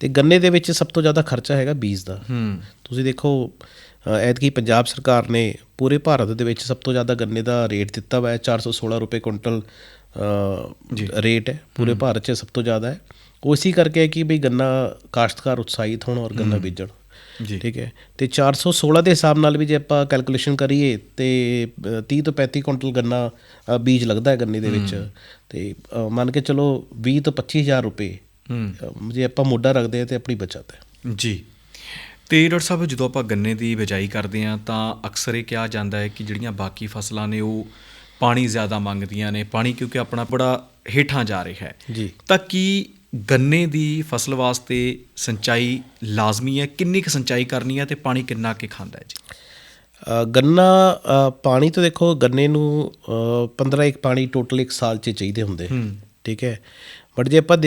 ਤੇ ਗੰਨੇ ਦੇ ਵਿੱਚ ਸਭ ਤੋਂ ਜ਼ਿਆਦਾ ਖਰਚਾ ਹੈਗਾ ਬੀਜ ਦਾ। ਤੁਸੀਂ ਦੇਖੋ ਐਤਕੀ ਪੰਜਾਬ ਸਰਕਾਰ ਨੇ ਪੂਰੇ ਭਾਰਤ ਦੇ ਵਿੱਚ ਸਭ ਤੋਂ ਜ਼ਿਆਦਾ ਗੰਨੇ ਦਾ ਰੇਟ ਦਿੱਤਾ ਹੋਇਆ ਹੈ 416 ਰੁਪਏ ਕੁਇੰਟਲ ਰੇਟ ਹੈ ਪੂਰੇ ਭਾਰਤ 'ਚ ਸਭ ਤੋਂ ਜ਼ਿਆਦਾ ਹੈ। ਉਹ ਇਸੀ ਕਰਕੇ ਹੈ ਕਿ ਵੀ ਗੰਨਾ ਕਾਸ਼ਤਕਾਰ ਉਤਸ਼ਾਹਿਤ ਹੋਣ ਔਰ ਗੰਨਾ ਬੀਜਣ। ਠੀਕ ਹੈ। ਤੇ 416 ਦੇ ਹਿਸਾਬ ਨਾਲ ਵੀ ਜੇ ਆਪਾਂ ਕੈਲਕੂਲੇਸ਼ਨ ਕਰੀਏ ਤੇ ਅ, 30 ਤੋਂ 35 ਕੁਇੰਟਲ ਗੰਨਾ ਬੀਜ ਲੱਗਦਾ ਹੈ ਗੰਨੇ ਦੇ ਵਿੱਚ। ਤੇ ਮੰਨ ਕੇ ਚਲੋ 20 ਤੋਂ 25000 ਰੁਪਏ ਜੇ ਆਪਾਂ ਮੋਢਾ ਰੱਖਦੇ ਹਾਂ ਤੇ ਆਪਣੀ ਬਚਤ ਹੈ। ਜੀ। ਤੇ ਡਾਕਟਰ ਸਾਹਿਬ ਜਦੋਂ ਆਪਾਂ ਗੰਨੇ ਦੀ ਬਿਜਾਈ ਕਰਦੇ ਹਾਂ ਤਾਂ ਅਕਸਰ ਇਹ ਕਿਹਾ ਜਾਂਦਾ ਹੈ ਕਿ ਜਿਹੜੀਆਂ ਬਾਕੀ ਫਸਲਾਂ ਨੇ ਉਹ ਪਾਣੀ ਜ਼ਿਆਦਾ ਮੰਗਦੀਆਂ ਨੇ ਪਾਣੀ ਕਿਉਂਕਿ ਆਪਣਾ ਬੜਾ ਹੇਠਾਂ ਜਾ ਰਿਹਾ ਹੈ। ਜੀ। ਤਾਂ ਕੀ ਗੰਨੇ ਦੀ ਫਸਲ ਵਾਸਤੇ ਸਿੰਚਾਈ ਲਾਜ਼ਮੀ ਹੈ? ਕਿੰਨੀ ਕੁ ਸਿੰਚਾਈ ਕਰਨੀ ਹੈ ਤੇ ਪਾਣੀ ਕਿੰਨਾ ਕੁ ਖਾਂਦਾ ਹੈ ਜੀ? ਗੰਨਾ ਪਾਣੀ ਤਾਂ ਦੇਖੋ ਗੰਨੇ ਨੂੰ ਅ, 15 ਇੱਕ ਪਾਣੀ ਟੋਟਲ ਇੱਕ ਸਾਲ 'ਚ ਚਾਹੀਦੇ ਹੁੰਦੇ। ਠੀਕ ਹੈ? ਬਟ ਜੇ ਆਪਾਂ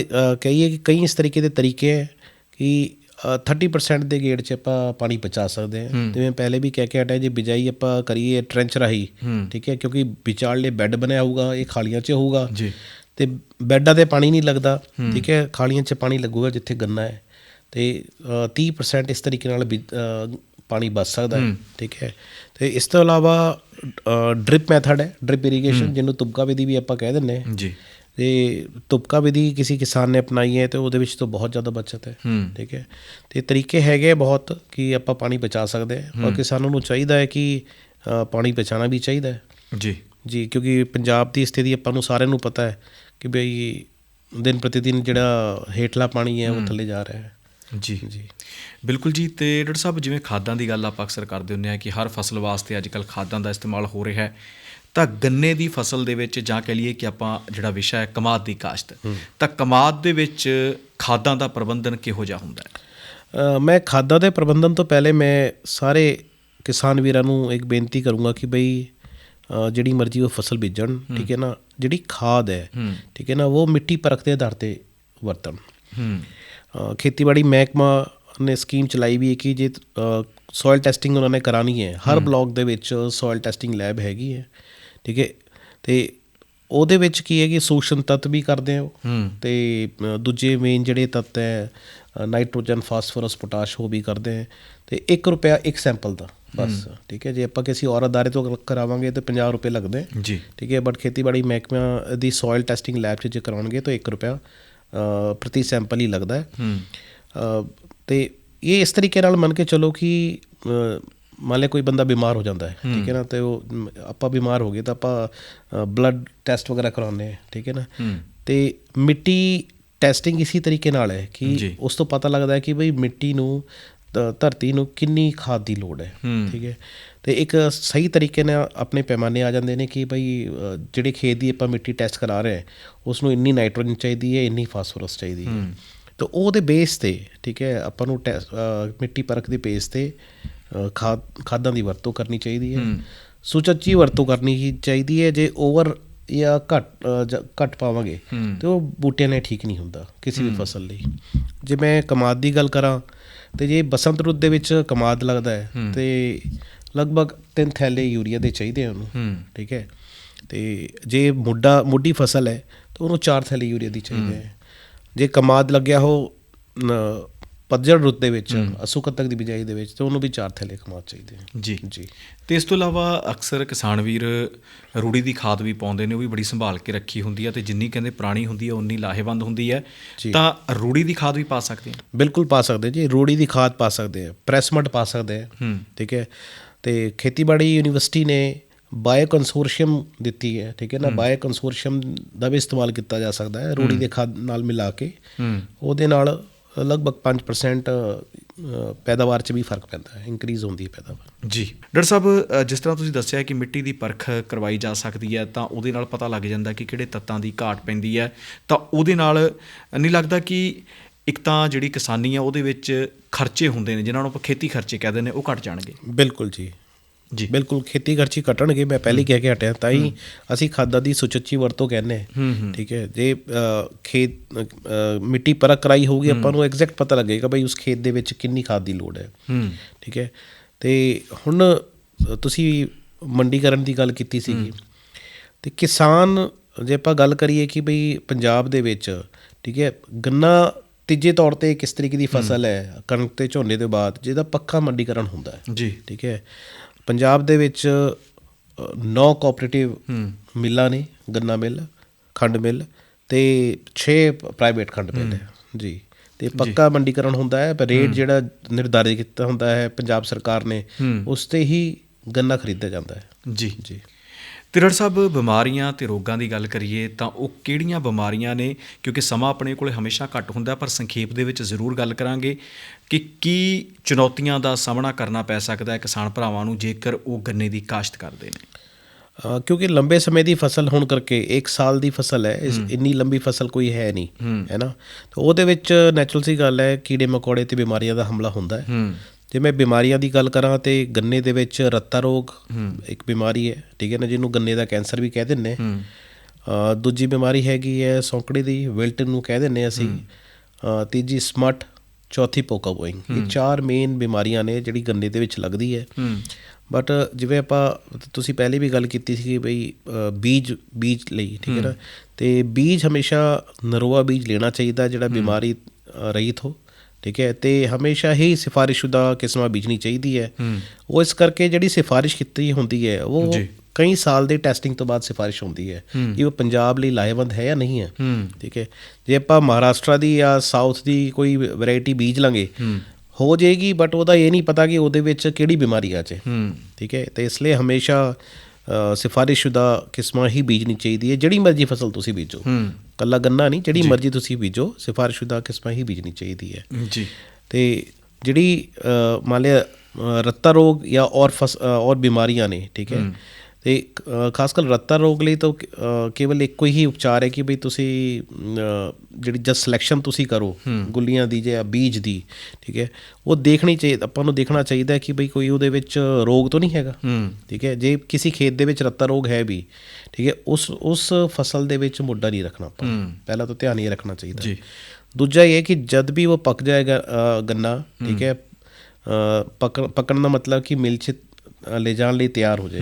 ਕਹੀਏ ਕਿ ਕਈ ਇਸ ਤਰੀਕੇ ਦੇ ਤਰੀਕੇ ਹੈ ਕਿ ਅ, 30% ਦੇ ਗੇੜ 'ਚ ਆਪਾਂ ਪਾਣੀ ਬਚਾ ਸਕਦੇ ਹਾਂ। ਜਿਵੇਂ ਪਹਿਲੇ ਵੀ ਕਹਿ ਕੇ ਹਟਿਆ ਜੇ ਬਿਜਾਈ ਆਪਾਂ ਕਰੀਏ ਟ੍ਰੈਂਚ ਰਾਹੀਂ ਠੀਕ ਹੈ? ਕਿਉਂਕਿ ਵਿਚਾਲੇ ਬੈੱਡ ਬਣਿਆ ਹੋਊਗਾ ਇਹ ਖਾਲੀਆਂ 'ਚ ਹੋਊਗਾ। ਜੀ। ਤੇ ਬੈੱਡਾਂ ਤੇ ਪਾਣੀ ਨਹੀਂ ਲੱਗਦਾ ਠੀਕ ਹੈ ਖਾਲੀਆਂ 'ਚ ਪਾਣੀ ਲੱਗੂਗਾ ਜਿੱਥੇ ਗੰਨਾ ਹੈ। ਤੇ ਅ, 30% ਇਸ ਤਰੀਕੇ ਨਾਲ ਪਾਣੀ ਬਚ ਸਕਦਾ ਹੈ ਠੀਕ ਹੈ। ਤੇ ਇਸ ਤੋਂ ਇਲਾਵਾ ਡ੍ਰਿਪ ਮੈਥਡ ਹੈ ਡ੍ਰਿਪ ਇਰੀਗੇਸ਼ਨ ਜਿਹਨੂੰ ਤੁਬਕਾ ਵਿਧੀ ਵੀ ਆਪਾਂ ਕਹਿ ਦਿੰਦੇ ਹਾਂ। ਜੀ। ਤੇ ਤੁਬਕਾ ਵਿਧੀ ਕਿਸੇ ਕਿਸਾਨ ਨੇ ਅਪਣਾਈ ਹੈ ਤੇ ਉਹਦੇ ਵਿੱਚ ਤਾਂ ਬਹੁਤ ਜ਼ਿਆਦਾ ਬਚਤ ਹੈ ਠੀਕ ਹੈ। ਤੇ ਤਰੀਕੇ ਹੈਗੇ ਬਹੁਤ ਕਿ ਆਪਾਂ ਪਾਣੀ ਬਚਾ ਸਕਦੇ ਹਾਂ। ਔਰ ਕਿਸਾਨਾਂ ਨੂੰ ਚਾਹੀਦਾ ਹੈ ਕਿ ਪਾਣੀ ਬਚਾਉਣਾ ਵੀ ਚਾਹੀਦਾ ਹੈ। ਜੀ। ਜੀ ਕਿਉਂਕਿ ਪੰਜਾਬ ਦੀ ਸਥਿਤੀ ਆਪਾਂ ਨੂੰ ਸਾਰਿਆਂ ਨੂੰ ਪਤਾ ਹੈ ਕਿ ਬਈ ਦਿਨ ਪ੍ਰਤੀ ਦਿਨ ਜਿਹੜਾ ਹੇਠਲਾ ਪਾਣੀ ਹੈ ਉਹ ਥੱਲੇ ਜਾ ਰਿਹਾ ਹੈ। ਜੀ। ਜੀ। ਬਿਲਕੁਲ ਜੀ ਤੇ ਡਾਕਟਰ ਸਾਹਿਬ ਜਿਵੇਂ ਖਾਦਾਂ ਦੀ ਗੱਲ ਆਪਾਂ ਅਕਸਰ ਕਰਦੇ ਹੁੰਦੇ ਆ ਕਿ ਹਰ ਫਸਲ ਵਾਸਤੇ ਅੱਜਕੱਲ ਖਾਦਾਂ ਦਾ ਇਸਤੇਮਾਲ ਹੋ ਰਿਹਾ ਹੈ ਤਾਂ ਗੰਨੇ ਦੀ ਫਸਲ ਦੇ ਵਿੱਚ ਜਾਂ ਕਹ ਲਈਏ ਕਿ ਆਪਾਂ ਜਿਹੜਾ ਵਿਸ਼ਾ ਹੈ ਕਮਾਦ ਦੀ ਕਾਸ਼ਤ ਤਾਂ ਕਮਾਦ ਦੇ ਵਿੱਚ ਖਾਦਾਂ ਦਾ ਪ੍ਰਬੰਧਨ ਕਿਹੋ ਜਿਹਾ ਹੁੰਦਾ ਹੈ? ਮੈਂ ਖਾਦਾਂ ਦੇ ਪ੍ਰਬੰਧਨ ਤੋਂ ਪਹਿਲੇ ਮੈਂ ਸਾਰੇ ਕਿਸਾਨ ਵੀਰਾਂ ਨੂੰ ਇੱਕ ਬੇਨਤੀ ਕਰੂੰਗਾ ਕਿ ਬਈ ਜਿਹੜੀ ਮਰਜ਼ੀ ਉਹ ਫਸਲ ਬੀਜਣ ਠੀਕ ਹੈ ਨਾ ਜਿਹੜੀ ਖਾਦ ਹੈ ਠੀਕ ਹੈ ਨਾ ਉਹ ਮਿੱਟੀ ਪਰਖ ਦੇ ਆਧਾਰ ਤੇ ਵਰਤਣ। ਖੇਤੀਬਾੜੀ ਮਹਿਕਮਾ ਨੇ ਸਕੀਮ ਚਲਾਈ ਵੀ ਹੈ ਕਿ ਜੇ ਸੋਇਲ ਟੈਸਟਿੰਗ ਉਹਨਾਂ ਨੇ ਕਰਾਣੀ ਹੈ। ਹਰ ਬਲਾਕ ਦੇ ਵਿੱਚ ਸੋਇਲ ਟੈਸਟਿੰਗ ਲੈਬ ਹੈਗੀ ਹੈ ਠੀਕ ਹੈ। ਤੇ ਉਹਦੇ ਵਿੱਚ ਕੀ ਹੈ ਕਿ ਸੂਖਮ ਤੱਤ ਵੀ ਕਰਦੇ ਹੂੰ। ਤੇ ਦੂਜੇ ਮੇਨ ਜਿਹੜੇ ਤੱਤ ਹੈ ਨਾਈਟ੍ਰੋਜਨ ਫਾਸਫੋਰਸ ਪੋਟਾਸ਼ ਉਹ ਵੀ ਕਰਦੇ ਹੈ। ਤੇ 1 ਰੁਪਿਆ ਇੱਕ ਸੈਂਪਲ ਦਾ। ਬਸ ਠੀਕ ਹੈ ਜੇ। ਆਪਾਂ ਕਿਸੇ ਔਰ ਅਦਾਰੇ ਤੋਂ ਕਰਾਵਾਂਗੇ ਤੇ 50 ਰੁਪਏ ਲੱਗਦੇ। ਜੀ। ਠੀਕ ਹੈ ਬਟ ਖੇਤੀਬਾੜੀ ਮਹਿਕਮਾ ਦੀ ਸੋਇਲ ਟੈਸਟਿੰਗ ਲੈਬ 'ਚ ਜੇ ਕਰਾਉਣਗੇ ਤਾਂ 1 ਰੁਪਿਆ ਪ੍ਰਤੀ ਸੈਂਪਲ ਹੀ ਲੱਗਦਾ ਹੈ। ਤੇ ਇਹ ਇਸ ਤਰੀਕੇ ਨਾਲ ਮੰਨ ਕੇ ਚਲੋ ਕਿ ਮੰਨ ਲਿਆ ਕੋਈ ਬੰਦਾ ਬਿਮਾਰ ਹੋ ਜਾਂਦਾ ਹੈ ਠੀਕ ਹੈ ਨਾ ਤੇ ਉਹ ਆਪਾਂ ਬਿਮਾਰ ਹੋ ਗਏ ਤਾਂ ਆਪਾਂ ਬਲੱਡ ਟੈਸਟ ਵਗੈਰਾ ਕਰਾਉਂਦੇ ਹਾਂ ਠੀਕ ਹੈ ਨਾ। ਤੇ ਮਿੱਟੀ ਟੈਸਟਿੰਗ ਇਸੀ ਤਰੀਕੇ ਨਾਲ ਹੈ। ਕਿ ਉਸ ਤੋਂ ਪਤਾ ਲੱਗਦਾ ਹੈ ਕਿ ਭਈ ਮਿੱਟੀ ਨੂੰ ਧਰਤੀ ਨੂੰ ਕਿੰਨੀ ਖਾਦ ਦੀ ਲੋੜ ਹੈ। ਠੀਕ ਹੈ? ਤੇ ਇੱਕ ਸਹੀ ਤਰੀਕੇ ਨਾਲ ਆਪਣੇ ਪੈਮਾਨੇ ਆ ਜਾਂਦੇ ਨੇ ਕਿ ਭਈ ਜਿਹੜੇ ਖੇਤ ਦੀ ਆਪਾਂ ਮਿੱਟੀ ਟੈਸਟ ਕਰਾ ਰਹੇ ਹਾਂ ਉਸ ਨੂੰ ਇੰਨੀ ਨਾਈਟ੍ਰੋਜਨ ਚਾਹੀਦੀ ਹੈ ਇੰਨੀ ਫਾਸਫੋਰਸ ਚਾਹੀਦੀ ਹੈ। ਤਾਂ ਉਹਦੇ ਬੇਸ ਤੇ ਠੀਕ ਹੈ ਆਪਾਂ ਨੂੰ ਮਿੱਟੀ ਪਰਖ ਦੇ ਬੇਸ ਤੇ ਖਾਦ ਖਾਦਾਂ ਦੀ ਵਰਤੋਂ ਕਰਨੀ ਚਾਹੀਦੀ ਹੈ। ਸੁਚੱਜੀ ਵਰਤੋਂ ਕਰਨੀ ਹੀ ਚਾਹੀਦੀ ਹੈ ਜੇ ਓਵਰ ਜਾਂ ਘੱਟ ਘੱਟ ਪਾਵਾਂਗੇ ਤੇ ਉਹ ਬੂਟਿਆਂ ਨੇ ਠੀਕ ਨਹੀਂ ਹੁੰਦਾ ਕਿਸੇ ਵੀ ਫਸਲ ਲਈ। ਜੇ ਮੈਂ ਕਮਾਦ ਦੀ ਗੱਲ ਕਰਾਂ ਤੇ ਜੇ ਬਸੰਤ ਰੁੱਤ ਦੇ ਵਿੱਚ ਕਮਾਦ ਲੱਗਦਾ ਹੈ ਤੇ ਲਗਭਗ ਤਿੰਨ ਥੈਲੇ ਯੂਰੀਆ ਦੇ ਚਾਹੀਦੇ ਆ ਉਹਨੂੰ ਠੀਕ ਹੈ? ਤੇ ਜੇ ਮੁੱਢਾ ਮੁੱਢੀ ਫਸਲ ਹੈ ਤਾਂ ਉਹਨੂੰ ਚਾਰ ਥੈਲੇ ਯੂਰੀਆ ਦੀ ਚਾਹੀਦੇ ਹੈ। ਜੇ ਕਮਾਦ ਲੱਗਿਆ ਹੋ ਪਤਝੜ ਰੁੱਤ ਦੇ ਵਿੱਚ ਅਸੂ ਕੱਤਕ ਦੀ ਬਿਜਾਈ ਦੇ ਵਿੱਚ ਤਾਂ ਉਹਨੂੰ ਵੀ ਚਾਰ ਥੈਲੇ ਕਮਾਦ ਚਾਹੀਦੇ ਹੈ ਜੀ। ਜੀ। ਤੇ ਇਸ ਤੋਂ ਇਲਾਵਾ ਅਕਸਰ ਕਿਸਾਨ ਵੀਰ ਰੂੜੀ ਦੀ ਖਾਦ ਵੀ ਪਾਉਂਦੇ ਨੇ ਉਹ ਵੀ ਬੜੀ ਸੰਭਾਲ ਕੇ ਰੱਖੀ ਹੁੰਦੀ ਹੈ ਤੇ ਜਿੰਨੀ ਕਹਿੰਦੇ ਪੁਰਾਣੀ ਹੁੰਦੀ ਹੈ ਉਨੀ ਲਾਹੇਵੰਦ ਹੁੰਦੀ ਹੈ। ਤਾਂ ਰੂੜੀ ਦੀ ਖਾਦ ਵੀ ਪਾ ਸਕਦੇ ਹਾਂ ਬਿਲਕੁਲ ਪਾ ਸਕਦੇ ਜੀ ਰੋੜੀ ਦੀ ਖਾਦ ਪਾ ਸਕਦੇ ਆ ਪ੍ਰੈਸਮਟ ਪਾ ਸਕਦੇ ਆ। ਠੀਕ ਹੈ। ਤੇ ਖੇਤੀਬਾੜੀ ਯੂਨੀਵਰਸਿਟੀ ਨੇ ਬਾਇਓ ਕੰਸੋਰਸ਼ੀਅਮ ਦਿੱਤੀ ਹੈ ਠੀਕ ਹੈ ਨਾ? ਬਾਇਓ ਕੰਸੋਰਸ਼ੀਅਮ ਦਾ ਵੀ ਇਸਤੇਮਾਲ ਕੀਤਾ ਜਾ ਸਕਦਾ ਹੈ ਰੋੜੀ ਦੇ ਖਾਦ ਨਾਲ ਮਿਲਾ ਕੇ। ਉਹਦੇ ਨਾਲ ਲਗਭਗ 5% ਅ, ਪੈਦਾਵਾਰ 'ਚ ਵੀ ਫ਼ਰਕ ਪੈਂਦਾ ਹੈ ਇਨਕਰੀਜ਼ ਹੁੰਦੀ ਹੈ ਪੈਦਾਵਾਰ। ਜੀ। ਡਾਕਟਰ ਸਾਹਿਬ ਜਿਸ ਤਰ੍ਹਾਂ ਤੁਸੀਂ ਦੱਸਿਆ ਕਿ ਮਿੱਟੀ ਦੀ ਪਰਖ ਕਰਵਾਈ ਜਾ ਸਕਦੀ ਹੈ ਤਾਂ ਉਹਦੇ ਨਾਲ ਪਤਾ ਲੱਗ ਜਾਂਦਾ ਕਿ ਕਿਹੜੇ ਤੱਤਾਂ ਦੀ ਘਾਟ ਪੈਂਦੀ ਹੈ। ਤਾਂ ਉਹਦੇ ਨਾਲ ਨਹੀਂ ਲੱਗਦਾ ਕਿ ਇੱਕ ਤਾਂ ਜਿਹੜੀ ਕਿਸਾਨੀ ਆ ਉਹਦੇ ਵਿੱਚ ਖਰਚੇ ਹੁੰਦੇ ਨੇ ਜਿਨ੍ਹਾਂ ਨੂੰ ਆਪਾਂ ਖੇਤੀ ਖਰਚੇ ਕਹਿ ਦਿੰਦੇ ਨੇ ਉਹ ਘਟ ਜਾਣਗੇ। ਬਿਲਕੁਲ ਜੀ। ਜੀ। ਬਿਲਕੁਲ ਖੇਤੀ ਖਰਚੀ ਘਟਣਗੇ ਮੈਂ ਪਹਿਲੇ ਕਹਿ ਕੇ ਹਟਿਆ ਤਾਂ ਹੀ ਅਸੀਂ ਖਾਦਾਂ ਦੀ ਸੁਚੱਜੀ ਵਰਤੋਂ ਕਹਿੰਦੇ ਹਾਂ। ਠੀਕ ਹੈ ਜੇ ਖੇਤ ਮਿੱਟੀ ਪਰਖ ਕਰਾਈ ਹੋਊਗੀ ਆਪਾਂ ਨੂੰ ਐਗਜ਼ੈਕਟ ਪਤਾ ਲੱਗੇਗਾ ਬਈ ਉਸ ਖੇਤ ਦੇ ਵਿੱਚ ਕਿੰਨੀ ਖਾਦ ਦੀ ਲੋੜ ਹੈ। ਠੀਕ ਹੈ ਤੇ ਹੁਣ ਤੁਸੀਂ ਮੰਡੀਕਰਨ ਦੀ ਗੱਲ ਕੀਤੀ ਸੀਗੀ। ਤੇ ਕਿਸਾਨ ਜੇ ਆਪਾਂ ਗੱਲ ਕਰੀਏ ਕਿ ਬਈ ਪੰਜਾਬ ਦੇ ਵਿੱਚ ਠੀਕ ਹੈ ਗੰਨਾ ਤੀਜੇ ਤੌਰ ਤੇ ਕਿਸ ਤਰੀਕੇ ਦੀ ਫਸਲ ਹੈ ਕਣਕ ਤੇ ਝੋਨੇ ਦੇ ਬਾਅਦ ਜਿਹਦਾ ਪੱਕਾ ਮੰਡੀਕਰਨ ਹੁੰਦਾ ਹੈ। ਜੀ। ਠੀਕ ਹੈ ਪੰਜਾਬ ਦੇ ਵਿੱਚ 9 ਕੋਆਪਰੇਟਿਵ ਮਿੱਲਾਂ ਨੇ ਗੰਨਾ ਮਿੱਲ ਖੰਡ ਮਿੱਲ ਤੇ 6 ਪ੍ਰਾਈਵੇਟ ਖੰਡ ਮਿੱਲ ਹੈ। ਜੀ। ਤੇ ਪੱਕਾ ਮੰਡੀਕਰਨ ਹੁੰਦਾ ਹੈ ਪਰ ਰੇਟ ਜਿਹੜਾ ਨਿਰਧਾਰਿਤ ਕੀਤਾ ਹੁੰਦਾ ਹੈ ਪੰਜਾਬ ਸਰਕਾਰ ਨੇ ਉਸ ਤੇ ਹੀ ਗੰਨਾ ਖਰੀਦਿਆ ਜਾਂਦਾ ਹੈ। ਜੀ। ਜੀ। ਤਿਰੜ ਸਾਹਿਬ ਬਿਮਾਰੀਆਂ ਤੇ ਰੋਗਾਂ ਦੀ ਗੱਲ ਕਰੀਏ ਤਾਂ ਉਹ ਕਿਹੜੀਆਂ ਬਿਮਾਰੀਆਂ ਨੇ? ਕਿਉਂਕਿ ਸਮਾਂ ਆਪਣੇ ਕੋਲੇ ਹਮੇਸ਼ਾ ਘੱਟ ਹੁੰਦਾ ਪਰ ਸੰਖੇਪ ਦੇ ਵਿੱਚ ਜ਼ਰੂਰ ਗੱਲ ਕਰਾਂਗੇ ਕਿ ਕੀ ਚੁਣੌਤੀਆਂ ਦਾ ਸਾਹਮਣਾ ਕਰਨਾ ਪੈ ਸਕਦਾ ਹੈ ਕਿਸਾਨ ਭਰਾਵਾਂ ਨੂੰ ਜੇਕਰ ਉਹ ਗੰਨੇ ਦੀ ਕਾਸ਼ਤ ਕਰਦੇ ਨੇ? ਕਿਉਂਕਿ ਲੰਬੇ ਸਮੇਂ ਦੀ ਫਸਲ ਹੋਣ ਕਰਕੇ 1 ਸਾਲ ਦੀ ਫਸਲ ਹੈ ਇਸ ਇੰਨੀ ਲੰਬੀ ਫਸਲ ਕੋਈ ਹੈ ਨਹੀਂ ਹੈ। ਨਾ? ਤਾਂ ਉਹਦੇ ਵਿੱਚ ਨੈਚੁਰਲ ਸੀ ਗੱਲ ਹੈ ਕੀੜੇ ਮકોੜੇ ਤੇ ਬਿਮਾਰੀਆਂ ਦਾ ਹਮਲਾ ਹੁੰਦਾ ਹੂੰ। ਜੇ ਮੈਂ ਬਿਮਾਰੀਆਂ ਦੀ ਗੱਲ ਕਰਾਂ ਤੇ ਗੰਨੇ ਦੇ ਵਿੱਚ ਰੱਤਾ ਰੋਗ ਇੱਕ ਬਿਮਾਰੀ ਹੈ ਠੀਕ ਹੈ ਨਾ ਜਿਹਨੂੰ ਗੰਨੇ ਦਾ ਕੈਂਸਰ ਵੀ ਕਹਿ ਦਿੰਦੇ ਆ ਦੂਜੀ ਬਿਮਾਰੀ ਹੈਗੀ ਹੈ ਸੌਂਕੜੀ ਦੀ ਵਿਲਟ ਨੂੰ ਕਹਿ ਦਿੰਦੇ ਹਾਂ ਅਸੀਂ। ਤੀਜੀ ਸਮਟ ਚੌਥੀ ਪੋਕਾ ਬੋਇੰਗ ਇਹ ਚਾਰ ਮੇਨ ਬਿਮਾਰੀਆਂ ਨੇ ਜਿਹੜੀ ਗੰਨੇ ਦੇ ਵਿੱਚ ਲੱਗਦੀ ਹੈ। ਬਟ ਜਿਵੇਂ ਆਪਾਂ ਤੁਸੀਂ ਪਹਿਲੇ ਵੀ ਗੱਲ ਕੀਤੀ ਸੀ ਕਿ ਬਈ ਬੀਜ ਬੀਜ ਲਈ ਠੀਕ ਹੈ ਨਾ। ਤੇ ਬੀਜ ਹਮੇਸ਼ਾ ਨਰੋਆ ਬੀਜ ਲੈਣਾ ਚਾਹੀਦਾ ਜਿਹੜਾ ਬਿਮਾਰੀ ਅ, ਰਹਿਤ ਹੋ। ਠੀਕ ਹੈ? ਤੇ ਹਮੇਸ਼ਾ ਹੀ ਸਿਫਾਰਿਸ਼ਸ਼ੁਦਾ ਕਿਸਮਾਂ ਬੀਜਣੀ ਚਾਹੀਦੀ ਹੈ। ਉਹ ਇਸ ਕਰਕੇ ਜਿਹੜੀ ਸਿਫਾਰਿਸ਼ ਕੀਤੀ ਹੁੰਦੀ ਹੈ ਉਹ। ਕਈ ਸਾਲ ਦੇ ਟੈਸਟਿੰਗ ਤੋਂ ਬਾਅਦ ਸਿਫਾਰਿਸ਼ ਹੁੰਦੀ ਹੈ ਕਿ ਉਹ ਪੰਜਾਬ ਲਈ ਲਾਹੇਵੰਦ ਹੈ ਜਾਂ ਨਹੀਂ ਹੈ। ਠੀਕ ਹੈ? ਜੇ ਆਪਾਂ ਮਹਾਰਾਸ਼ਟਰ ਦੀ ਜਾਂ ਸਾਊਥ ਦੀ ਕੋਈ ਵੈਰਾਈਟੀ ਬੀਜ ਲਾਂਗੇ ਹੋ। ਜਾਏਗੀ ਬਟ ਉਹਦਾ ਇਹ ਨਹੀਂ ਪਤਾ ਕਿ ਉਹਦੇ ਵਿੱਚ ਕਿਹੜੀ ਬਿਮਾਰੀ ਆ ਜੇ ਠੀਕ ਹੈ? ਤੇ ਇਸ ਲਈ ਹਮੇਸ਼ਾ ਅ, ਸਿਫਾਰਿਸ਼ਸ਼ੁਦਾ ਕਿਸਮਾਂ ਹੀ ਬੀਜਣੀ ਚਾਹੀਦੀ ਹੈ। ਜਿਹੜੀ ਮਰਜ਼ੀ ਫਸਲ ਤੁਸੀਂ ਬੀਜੋ। ਹੂੰ। ਕੱਲਾ ਗੰਨਾ ਨਹੀਂ ਜਿਹੜੀ ਮਰਜ਼ੀ ਤੁਸੀਂ ਬੀਜੋ ਸਿਫਾਰਿਸ਼ਸ਼ੁਦਾ ਕਿਸਮਾਂ ਹੀ ਬੀਜਣੀ ਚਾਹੀਦੀ ਹੈ। ਜੀ। ਤੇ ਜਿਹੜੀ ਮੰਨ ਲਿਆ ਰੱਤਾ ਰੋਗ ਜਾਂ ਔਰ ਔਰ ਬਿਮਾਰੀਆਂ ਨੇ ਠੀਕ ਹੈ। ਤੇ ਖਾਸ ਕਰ ਰੱਤਾ ਰੋਗ ਲਈ ਤਾਂ ਕੇਵਲ ਇੱਕੋ ਹੀ ਉਪਚਾਰ ਹੈ ਕਿ ਬਈ ਤੁਸੀਂ ਜਿਹੜੀ ਜਦ ਸਿਲੈਕਸ਼ਨ ਤੁਸੀਂ ਕਰੋ ਗੁੱਲੀਆਂ ਦੀ ਜਾਂ ਬੀਜ ਦੀ ਠੀਕ ਹੈ? ਉਹ ਦੇਖਣੀ ਚਾਹੀਦੀ ਆਪਾਂ ਨੂੰ ਦੇਖਣਾ ਚਾਹੀਦਾ ਹੈ ਕਿ ਬਈ ਕੋਈ ਉਹਦੇ ਵਿੱਚ ਰੋਗ ਤਾਂ ਨਹੀਂ ਹੈਗਾ। ਹੂੰ। ਠੀਕ ਹੈ? ਜੇ ਕਿਸੇ ਖੇਤ ਦੇ ਵਿੱਚ ਰੱਤਾ ਰੋਗ ਹੈ ਵੀ ਠੀਕ ਹੈ? ਉਸ ਉਸ ਫਸਲ ਦੇ ਵਿੱਚ ਮੁੱਢਾ ਨਹੀਂ ਰੱਖਣਾ ਆਪਾਂ। ਪਹਿਲਾਂ ਤਾਂ ਧਿਆਨ ਇਹ ਰੱਖਣਾ ਚਾਹੀਦਾ। ਜੀ। ਦੂਜਾ ਇਹ ਹੈ ਕਿ ਜਦ ਵੀ ਉਹ ਪੱਕ ਜਾਏਗਾ ਗੰਨਾ ਠੀਕ ਹੈ? ਅ, ਪੱਕ ਪੱਕਣ ਦਾ ਮਤਲਬ ਕਿ ਮਿਲ 'ਚ ਲੈ ਜਾਣ ਲਈ ਤਿਆਰ ਹੋ ਜਾਏ।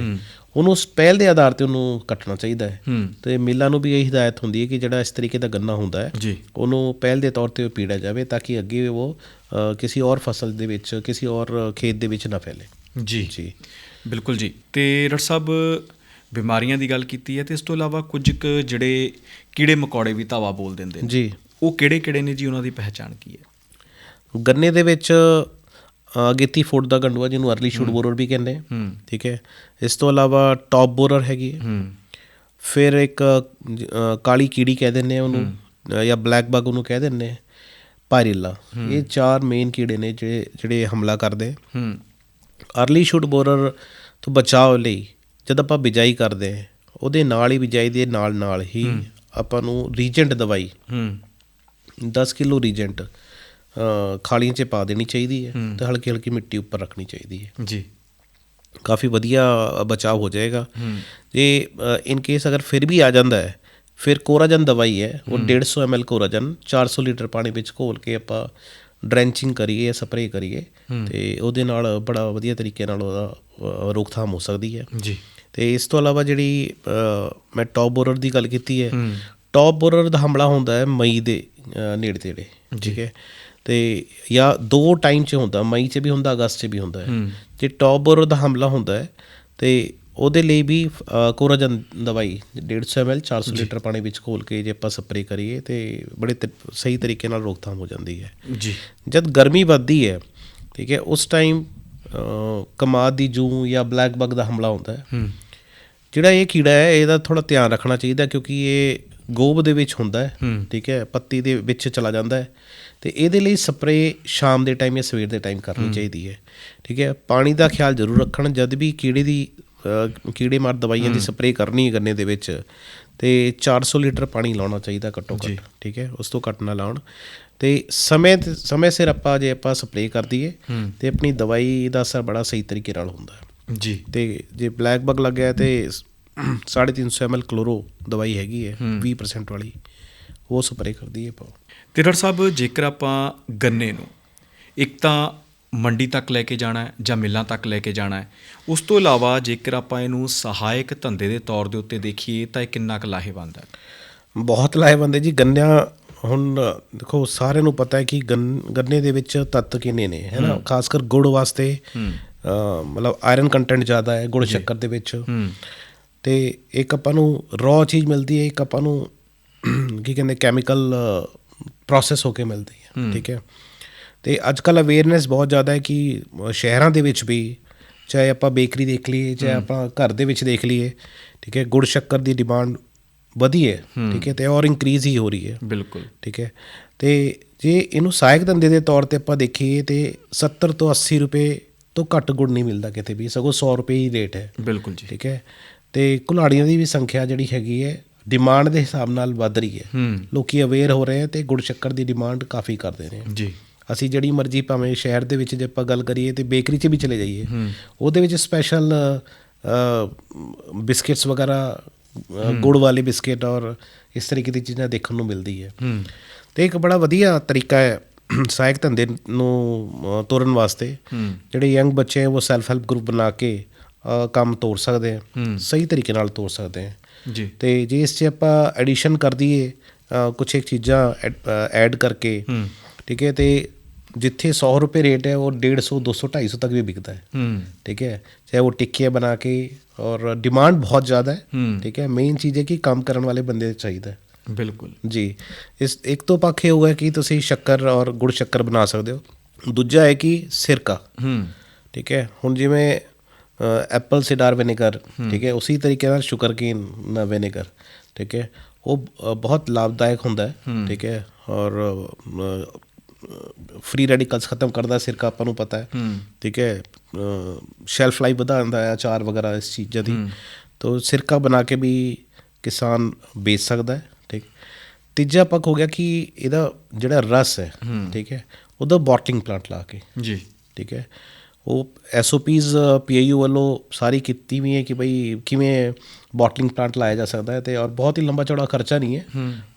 ਉਹਨੂੰ ਉਸ ਪਹਿਲ ਦੇ ਆਧਾਰ ਤੇ ਉਹਨੂੰ ਕੱਟਣਾ ਚਾਹੀਦਾ ਹੈ। ਤੇ ਮਿੱਲਾਂ ਨੂੰ ਵੀ ਇਹ ਹਦਾਇਤ ਹੁੰਦੀ ਹੈ ਕਿ ਜਿਹੜਾ ਇਸ ਤਰੀਕੇ ਦਾ ਗੰਨਾ ਹੁੰਦਾ ਹੈ ਜੀ। ਉਹਨੂੰ ਪਹਿਲ ਦੇ ਤੌਰ ਤੇ ਉਹ ਪੀੜਿਆ ਜਾਵੇ ਤਾਂ ਕਿ ਅੱਗੇ ਉਹ ਕਿਸੇ ਹੋਰ ਫਸਲ ਦੇ ਵਿੱਚ ਕਿਸੇ ਹੋਰ ਖੇਤ ਦੇ ਵਿੱਚ ਨਾ ਫੈਲੇ। ਜੀ। ਜੀ। ਬਿਲਕੁਲ ਜੀ। ਤੇ ਡਾਕਟਰ ਸਾਹਿਬ ਬਿਮਾਰੀਆਂ ਦੀ ਗੱਲ ਕੀਤੀ ਹੈ ਤੇ ਇਸ ਤੋਂ ਇਲਾਵਾ ਕੁਝ ਕੁ ਜਿਹੜੇ ਕੀੜੇ ਮਕੌੜੇ ਵੀ ਧਾਵਾ ਬੋਲ ਦਿੰਦੇ ਨੇ। ਜੀ। ਉਹ ਕਿਹੜੇ ਕਿਹੜੇ ਨੇ ਜੀ? ਉਹਨਾਂ ਦੀ ਪਹਿਚਾਣ ਕੀ ਹੈ? ਗੰਨੇ ਦੇ ਵਿੱਚ ਅਗੇਤੀ ਫੁੱਟ ਦਾ ਗੰਡੂਆ ਜਿਹਨੂੰ ਅਰਲੀ ਸ਼ੂਟ ਬੋਰਰ ਵੀ ਕਹਿੰਦੇ ਆ। ਠੀਕ ਹੈ। ਇਸ ਤੋਂ ਇਲਾਵਾ ਟੌਪ ਬੋਰਰ ਹੈਗੀ ਹੈ। ਫਿਰ ਇੱਕ ਕਾਲੀ ਕੀੜੀ ਕਹਿ ਦਿੰਦੇ ਆ ਉਹਨੂੰ ਜਾਂ ਬਲੈਕ ਬਗ ਉਹਨੂੰ ਕਹਿ ਦਿੰਦੇ ਆ। ਪਾਇਰਿਲਾ। ਇਹ ਚਾਰ ਮੇਨ ਕੀੜੇ ਨੇ ਜਿਹੜੇ ਜਿਹੜੇ ਹਮਲਾ ਕਰਦੇ ਹੂੰ। ਅਰਲੀ ਸ਼ੂਟ ਬੋਰਰ ਤੋਂ ਬਚਾਅ ਲਈ ਜਦ ਆਪਾਂ ਬਿਜਾਈ ਕਰਦੇ ਹਾਂ ਉਹਦੇ ਨਾਲ ਹੀ ਬਿਜਾਈ ਦੇ ਨਾਲ ਨਾਲ ਹੀ। ਆਪਾਂ ਨੂੰ ਰੀਜੈਂਟ ਦਵਾਈ। ਹੂੰ। 10 ਕਿਲੋ ਰੀਜੈਂਟ ਖਾਲੀਆਂ 'ਚ ਪਾ ਦੇਣੀ ਚਾਹੀਦੀ ਹੈ ਤੇ ਹਲਕੀ ਹਲਕੀ ਮਿੱਟੀ ਉੱਪਰ ਰੱਖਣੀ ਚਾਹੀਦੀ ਹੈ। ਜੀ। ਕਾਫੀ ਵਧੀਆ ਬਚਾਅ ਹੋ ਜਾਏਗਾ। ਜੇ ਇਨ ਕੇਸ ਅਗਰ ਫਿਰ ਵੀ ਆ ਜਾਂਦਾ ਹੈ ਫਿਰ ਕੋਰਾਜਨ ਦਵਾਈ ਹੈ ਉਹ 150 ml ਕੋਰਾਜਨ 400 ਲੀਟਰ ਪਾਣੀ ਵਿੱਚ ਘੋਲ ਕੇ ਆਪਾਂ ਡਰੈਂਚਿੰਗ ਕਰੀਏ ਸਪਰੇਅ ਕਰੀਏ ਤੇ ਉਹਦੇ ਨਾਲ ਬੜਾ ਵਧੀਆ ਤਰੀਕੇ ਨਾਲ ਉਹਦਾ ਰੋਕਥਾਮ ਹੋ ਸਕਦੀ ਹੈ। ਜੀ। ਤੇ ਇਸ ਤੋਂ ਇਲਾਵਾ ਜਿਹੜੀ ਮੈਂ ਟੌਪ ਬੋਰਰ ਦੀ ਗੱਲ ਕੀਤੀ ਹੈ ਟੌਪ ਬੋਰਰ ਦਾ ਹਮਲਾ ਹੁੰਦਾ ਹੈ ਮਈ ਦੇ ਨੇੜੇ ਤੇੜੇ ਠੀਕ ਹੈ? ਤੇ ਜਾਂ ਦੋ ਟਾਈਮ 'ਚ ਹੁੰਦਾ ਮਈ 'ਚ ਵੀ ਹੁੰਦਾ ਅਗਸਤ 'ਚ ਵੀ ਹੁੰਦਾ ਹੈ। ਜੇ ਟੌਪ ਬੋਰਰ ਦਾ ਹਮਲਾ ਹੁੰਦਾ ਹੈ ਤੇ ਉਹਦੇ ਲਈ ਵੀ ਕੋਰਾਜਨ ਦਵਾਈ 150 ml 400 ਲੀਟਰ ਪਾਣੀ ਵਿੱਚ ਘੋਲ ਕੇ ਜੇ ਆਪਾਂ ਸਪਰੇਅ ਕਰੀਏ ਤੇ ਬੜੇ ਤ- ਸਹੀ ਤਰੀਕੇ ਨਾਲ ਰੋਕਥਾਮ ਹੋ ਜਾਂਦੀ ਹੈ। ਜੀ। ਜਦ ਗਰਮੀ ਵੱਧਦੀ ਹੈ ਠੀਕ ਹੈ ਉਸ ਟਾਈਮ ਕਮਾਦ ਦੀ ਜੂ ਜਾਂ ਬਲੈਕ ਬਗ ਦਾ ਹਮਲਾ ਹੁੰਦਾ ਹੈ। ਹੂੰ। ਜਿਹੜਾ ਇਹ ਕੀੜਾ ਹੈ ਇਹਦਾ ਥੋੜਾ ਧਿਆਨ ਰੱਖਣਾ ਚਾਹੀਦਾ ਕਿਉਂਕਿ ਇਹ ਗੋਬ ਦੇ ਵਿੱਚ ਹੁੰਦਾ ਹੂੰ। ਠੀਕ ਹੈ ਪੱਤੀ ਦੇ ਵਿੱਚ ਚਲਾ ਜਾਂਦਾ ਹੈ। ਤੇ ਇਹਦੇ ਲਈ ਸਪਰੇਅ ਸ਼ਾਮ ਦੇ ਟਾਈਮ ਜਾਂ ਸਵੇਰ ਦੇ ਟਾਈਮ ਕਰਨੀ ਚਾਹੀਦੀ ਹੈ। ਠੀਕ ਹੈ? ਪਾਣੀ ਦਾ ਖਿਆਲ ਜ਼ਰੂਰ ਰੱਖਣ ਜਦ ਵੀ ਕੀੜੇ ਦੀ ਕੀੜੇ ਮਾਰ ਦਵਾਈਆਂ ਦੀ ਸਪਰੇਅ ਕਰਨੀ ਹੈ ਗੰਨੇ ਦੇ ਵਿੱਚ ਤੇ 400 ਲੀਟਰ ਪਾਣੀ ਲਾਉਣਾ ਚਾਹੀਦਾ ਘੱਟੋ ਘੱਟ ਠੀਕ ਹੈ? ਉਸ ਤੋਂ ਘੱਟ ਨਾ ਲਾਉਣ। ਤੇ ਸਮੇਂ ਸਮੇਂ ਸਿਰ ਆਪਾਂ ਜੇ ਆਪਾਂ ਸਪਰੇਅ ਕਰ ਦਈਏ ਤੇ ਆਪਣੀ ਦਵਾਈ ਦਾ ਅਸਰ ਬੜਾ ਸਹੀ ਤਰੀਕੇ ਨਾਲ ਹੁੰਦਾ ਹੈ। ਜੀ। ਤੇ ਜੇ ਬਲੈਕ ਬਗ ਲੱਗ ਗਿਆ ਤੇ 350 ml ਕਲੋਰੋ ਦਵਾਈ ਹੈਗੀ ਹੈ 20% ਵਾਲੀ ਉਹ ਸਪਰੇਅ ਕਰਦੀ ਹੈ ਪਾਓ ਤੇ ਡਾਕਟਰ ਸਾਹਿਬ ਜੇਕਰ ਆਪਾਂ ਗੰਨੇ ਨੂੰ ਇੱਕ ਤਾਂ ਮੰਡੀ ਤੱਕ ਲੈ ਕੇ ਜਾਣਾ ਹੈ ਜਾਂ ਮਿੱਲਾਂ ਤੱਕ ਲੈ ਕੇ ਜਾਣਾ ਹੈ ਉਸ ਤੋਂ ਇਲਾਵਾ ਜੇਕਰ ਆਪਾਂ ਇਹਨੂੰ ਸਹਾਇਕ ਧੰਦੇ ਦੇ ਤੌਰ ਦੇ ਉੱਤੇ ਦੇਖੀਏ ਤਾਂ ਇਹ ਕਿੰਨਾ ਕੁ ਲਾਹੇਵੰਦ ਹੈ? ਬਹੁਤ ਲਾਹੇਵੰਦ ਹੈ ਜੀ। ਗੰਨਿਆਂ ਹੁਣ ਦੇਖੋ ਸਾਰਿਆਂ ਨੂੰ ਪਤਾ ਹੈ ਕਿ ਗੰਨ- ਦੇ ਵਿੱਚ ਤੱਤ ਕਿੰਨੇ ਨੇ ਹੈ ਨਾ? ਖਾਸ ਕਰ ਗੁੜ ਵਾਸਤੇ ਮਤਲਬ ਆਇਰਨ ਕੰਟੈਂਟ ਜ਼ਿਆਦਾ ਹੈ ਗੁੜ ਸ਼ੱਕਰ ਦੇ ਵਿੱਚ। ਤੇ ਇੱਕ ਆਪਾਂ ਨੂੰ ਰॉ ਚੀਜ਼ ਮਿਲਦੀ ਹੈ ਇੱਕ ਆਪਾਂ ਨੂੰ ਕੀ ਕਹਿੰਦੇ ਕੈਮੀਕਲ ਪ੍ਰੋਸੈਸ ਹੋ ਕੇ ਮਿਲਦੀ ਹੈ ਠੀਕ ਹੈ। ਤੇ ਅੱਜ ਕੱਲ ਅਵੇਅਰਨੈਸ ਬਹੁਤ ਜ਼ਿਆਦਾ ਹੈ ਕਿ ਸ਼ਹਿਰਾਂ ਦੇ ਵਿੱਚ ਵੀ ਚਾਹੇ ਆਪਾਂ ਬੇਕਰੀ ਦੇਖ ਲਈਏ ਚਾਹੇ ਆਪਾਂ ਘਰ ਦੇ ਵਿੱਚ ਦੇਖ ਲਈਏ ਠੀਕ ਹੈ ਗੁੜ ਸ਼ੱਕਰ ਦੀ ਡਿਮਾਂਡ ਵਧੀ ਹੈ ਠੀਕ ਹੈ ਤੇ ਔਰ ਇਨਕਰੀਜ਼ ਹੀ ਹੋ ਰਹੀ ਹੈ। ਬਿਲਕੁਲ। ਠੀਕ ਹੈ ਤੇ ਜੇ ਇਹਨੂੰ ਸਹਾਇਕ ਧੰਦੇ ਦੇ ਤੌਰ ਤੇ ਆਪਾਂ ਦੇਖੀਏ ਤੇ 70 ਤੋਂ 80 ਰੁਪਏ ਤੋਂ ਘੱਟ ਗੁੜ ਨਹੀਂ ਮਿਲਦਾ ਕਿਤੇ ਵੀ ਸਗੋਂ 100 ਰੁਪਏ ਹੀ ਰੇਟ ਹੈ। ਬਿਲਕੁਲ ਜੀ। ਠੀਕ ਹੈ ਤੇ ਕੁਲਾੜੀਆਂ ਦੀ ਵੀ ਸੰਖਿਆ ਜਿਹੜੀ ਹੈਗੀ ਹੈ ਡਿਮਾਂਡ ਦੇ ਹਿਸਾਬ ਨਾਲ ਵੱਧ ਰਹੀ ਹੈ। ਲੋਕੀ ਅਵੇਅਰ ਹੋ ਰਹੇ ਹੈ ਤੇ ਗੁੜ ਸ਼ੱਕਰ ਦੀ ਡਿਮਾਂਡ ਕਾਫੀ ਕਰਦੇ ਨੇ। ਜੀ। ਅਸੀਂ ਜਿਹੜੀ ਮਰਜ਼ੀ ਭਾਵੇਂ ਸ਼ਹਿਰ ਦੇ ਵਿੱਚ ਜੇ ਆਪਾਂ ਗੱਲ ਕਰੀਏ ਤੇ ਬੇਕਰੀ 'ਚ ਵੀ ਚਲੇ ਜਾਈਏ ਉਹਦੇ ਵਿੱਚ ਸਪੈਸ਼ਲ ਬਿਸਕਿਟਸ ਵਗੈਰਾ ਗੁੜ ਵਾਲੇ ਬਿਸਕਿਟ ਔਰ ਇਸ ਤਰੀਕੇ ਦੀ ਚੀਜ਼ਾਂ ਦੇਖਣ ਨੂੰ ਮਿਲਦੀ ਹੈ। ਤੇ ਇੱਕ ਬੜਾ ਵਧੀਆ ਤਰੀਕਾ ਹੈ ਸਹਾਇਕ ਧੰਦੇ ਨੂੰ ਤੋਰਨ ਵਾਸਤੇ। ਜਿਹੜੇ ਯੰਗ ਬੱਚੇ ਹੈ ਉਹ ਸੈਲਫ ਹੈਲਪ ਗਰੁੱਪ ਬਣਾ ਕੇ ਕੰਮ ਤੋਰ ਸਕਦੇ ਆ ਸਹੀ ਤਰੀਕੇ ਨਾਲ ਤੋਰ ਸਕਦੇ ਆ ਜੀ ਤੇ ਜੇ ਇਸ 'ਚ ਆਪਾਂ ਐਡੀਸ਼ਨ ਕਰ ਦਈਏ ਅ, ਕੁਛ ਇੱਕ ਚੀਜ਼ਾਂ ਐਡ ਕਰਕੇ ਠੀਕ ਹੈ ਤੇ ਜਿੱਥੇ 100 ਰੁਪਏ ਰੇਟ ਹੈ ਉਹ 150 200 250 ਤੱਕ ਵੀ ਵਿਕਦਾ ਹੈ ਹੂੰ ਠੀਕ ਹੈ ਚਾਹੇ ਉਹ ਟਿੱਕੀਆਂ ਬਣਾ ਕੇ ਔਰ ਡਿਮਾਂਡ ਬਹੁਤ ਜ਼ਿਆਦਾ ਹੈ ਹੂੰ। ਠੀਕ ਹੈ ਮੇਨ ਚੀਜ਼ ਹੈ ਕਿ ਕੰਮ ਕਰਨ ਵਾਲੇ ਬੰਦੇ ਚਾਹੀਦਾ ਹੈ ਬਿਲਕੁਲ ਜੀ ਇਸ ਇੱਕ ਤੋਂ ਪੱਖ ਇਹ ਹੋਗਾ ਕਿ ਤੁਸੀਂ ਸ਼ੱਕਰ ਔਰ ਗੁੜ ਸ਼ੱਕਰ ਬਣਾ ਸਕਦੇ ਹੋ ਦੂਜਾ ਹੈ ਕਿ ਸਿਰਕਾ ਹੂੰ ਠੀਕ ਹੈ ਹੁਣ ਜਿਵੇਂ ਐਪਲ ਸਿਡਾਰ ਵਿਨੇਗਰ ਠੀਕ ਹੈ ਉਸੇ ਤਰੀਕੇ ਨਾਲ ਸ਼ੂਗਰਕੇਨ ਵਿਨੇਗਰ ਠੀਕ ਹੈ ਉਹ ਬਹੁਤ ਲਾਭਦਾਇਕ ਹੁੰਦਾ ਹੈ ਠੀਕ ਹੈ ਔਰ ਫ੍ਰੀ ਰੈਡੀਕਲਸ ਖਤਮ ਕਰਦਾ ਸਿਰਕਾ ਆਪਾਂ ਨੂੰ ਪਤਾ ਹੈ ਠੀਕ ਹੈ ਸ਼ੈਲਫ ਲਾਈਫ ਵਧਾਉਂਦਾ ਹੈ ਅਚਾਰ ਵਗੈਰਾ ਇਸ ਚੀਜ਼ਾਂ ਦੀ। ਤੋ ਸਿਰਕਾ ਬਣਾ ਕੇ ਵੀ ਕਿਸਾਨ ਵੇਚ ਸਕਦਾ ਹੈ ਠੀਕ। ਤੀਜਾ ਪੱਖ ਹੋ ਗਿਆ ਕਿ ਇਹਦਾ ਜਿਹੜਾ ਰਸ ਹੈ ਠੀਕ ਹੈ ਉਹਦਾ ਬੋਟਲਿੰਗ ਪਲਾਂਟ ਲਾ ਕੇ ਜੀ। ਠੀਕ ਹੈ ਉਹ ਐਸਓਪੀਜ਼ ਪੀਆਈਯੂ ਵੱਲੋਂ ਸਾਰੀ ਕੀਤੀ ਵੀ ਹੈ ਕਿ ਭਈ ਕਿਵੇਂ ਬੋਟਲਿੰਗ ਪਲਾਂਟ ਲਾਇਆ ਜਾ ਸਕਦਾ ਹੈ ਤੇ ਔਰ ਬਹੁਤ ਹੀ ਲੰਬਾ ਚੌੜਾ ਖਰਚਾ ਨਹੀਂ ਹੈ।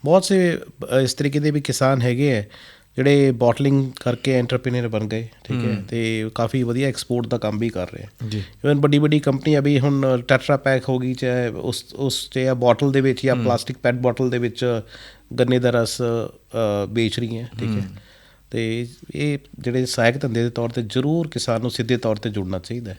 ਬਹੁਤ ਸੇ ਇਸ ਤਰੀਕੇ ਦੇ ਵੀ ਕਿਸਾਨ ਹੈਗੇ ਹੈ ਜਿਹੜੇ ਬੋਟਲਿੰਗ ਕਰਕੇ ਐਂਟਰਪ੍ਰੀਨਰ ਬਣ ਗਏ ਠੀਕ ਹੈ ਤੇ ਕਾਫੀ ਵਧੀਆ ਐਕਸਪੋਰਟ ਦਾ ਕੰਮ ਵੀ ਕਰ ਰਹੇ ਹੈ। ਜੀ। ਇਵਨ ਵੱਡੀ ਵੱਡੀ ਕੰਪਨੀਆਂ ਵੀ ਹੁਣ ਟੈਟਰਾ ਪੈਕ ਹੋ ਗਈ ਚਾਹੇ ਉਸ ਉਸ 'ਚ ਜਾਂ ਬੋਟਲ ਦੇ ਵਿੱਚ ਜਾਂ ਪਲਾਸਟਿਕ ਪੈਟ ਬੋਟਲ ਦੇ ਵਿੱਚ ਗੰਨੇ ਦਾ ਰਸ ਵੇਚ ਰਹੀਆਂ ਠੀਕ ਹੈ। ਤੇ ਇਹ ਜਿਹੜੇ ਸਹਾਇਕ ਧੰਦੇ ਦੇ ਤੌਰ ਤੇ ਜ਼ਰੂਰ ਕਿਸਾਨ ਨੂੰ ਸਿੱਧੇ ਤੌਰ ਤੇ ਜੁੜਨਾ ਚਾਹੀਦਾ ਹੈ।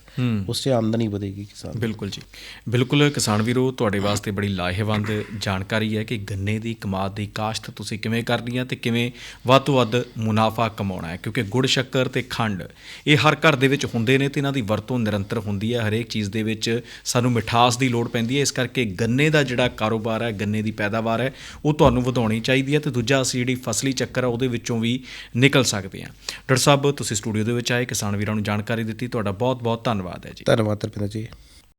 ਉਸ 'ਚ ਆਮਦਨੀ ਵਧੇਗੀ ਕਿਸਾਨ। ਬਿਲਕੁਲ ਜੀ। ਬਿਲਕੁਲ ਕਿਸਾਨ ਵੀਰੋ ਤੁਹਾਡੇ ਵਾਸਤੇ ਬੜੀ ਲਾਹੇਵੰਦ ਜਾਣਕਾਰੀ ਹੈ ਕਿ ਗੰਨੇ ਦੀ ਕਮਾਦ ਦੀ ਕਾਸ਼ਤ ਤੁਸੀਂ ਕਿਵੇਂ ਕਰਨੀ ਹੈ ਤੇ ਕਿਵੇਂ ਵੱਧ ਤੋਂ ਵੱਧ ਮੁਨਾਫਾ ਕਮਾਉਣਾ ਹੈ ਕਿਉਂਕਿ ਗੁੜ ਸ਼ੱਕਰ ਤੇ ਖੰਡ ਇਹ ਹਰ ਘਰ ਦੇ ਵਿੱਚ ਹੁੰਦੇ ਨੇ ਤੇ ਇਹਨਾਂ ਦੀ ਵਰਤੋਂ ਨਿਰੰਤਰ ਹੁੰਦੀ ਹੈ ਹਰੇਕ ਚੀਜ਼ ਦੇ ਵਿੱਚ ਸਾਨੂੰ ਮਿਠਾਸ ਦੀ ਲੋੜ ਪੈਂਦੀ ਹੈ ਇਸ ਕਰਕੇ ਗੰਨੇ ਦਾ ਜਿਹੜਾ ਕਾਰੋਬਾਰ ਹੈ ਗੰਨੇ ਦੀ ਪੈਦਾਵਾਰ ਹੈ ਉਹ ਤੁਹਾਨੂੰ ਵਧਾਉਣੀ ਚਾਹੀਦੀ ਹੈ ਤੇ ਦੂਜਾ ਅਸੀਂ ਜਿਹੜੀ ਫਸਲੀ ਚੱਕਰ ਹੈ ਉਹਦੇ ਵਿੱਚੋਂ ਵੀ ਨਿਕਲ ਸਕਦੇ ਹਾਂ ਡਾਕਟਰ ਸਾਹਿਬ, ਤੁਸੀਂ ਸਟੂਡੀਓ ਦੇ ਵਿੱਚ ਆਏ, ਕਿਸਾਨ ਵੀਰਾਂ ਨੂੰ ਜਾਣਕਾਰੀ ਦਿੱਤੀ, ਤੁਹਾਡਾ ਬਹੁਤ ਬਹੁਤ ਧੰਨਵਾਦ ਹੈ ਜੀ। ਧੰਨਵਾਦ ਤਰਪਿੰਦਰ ਜੀ।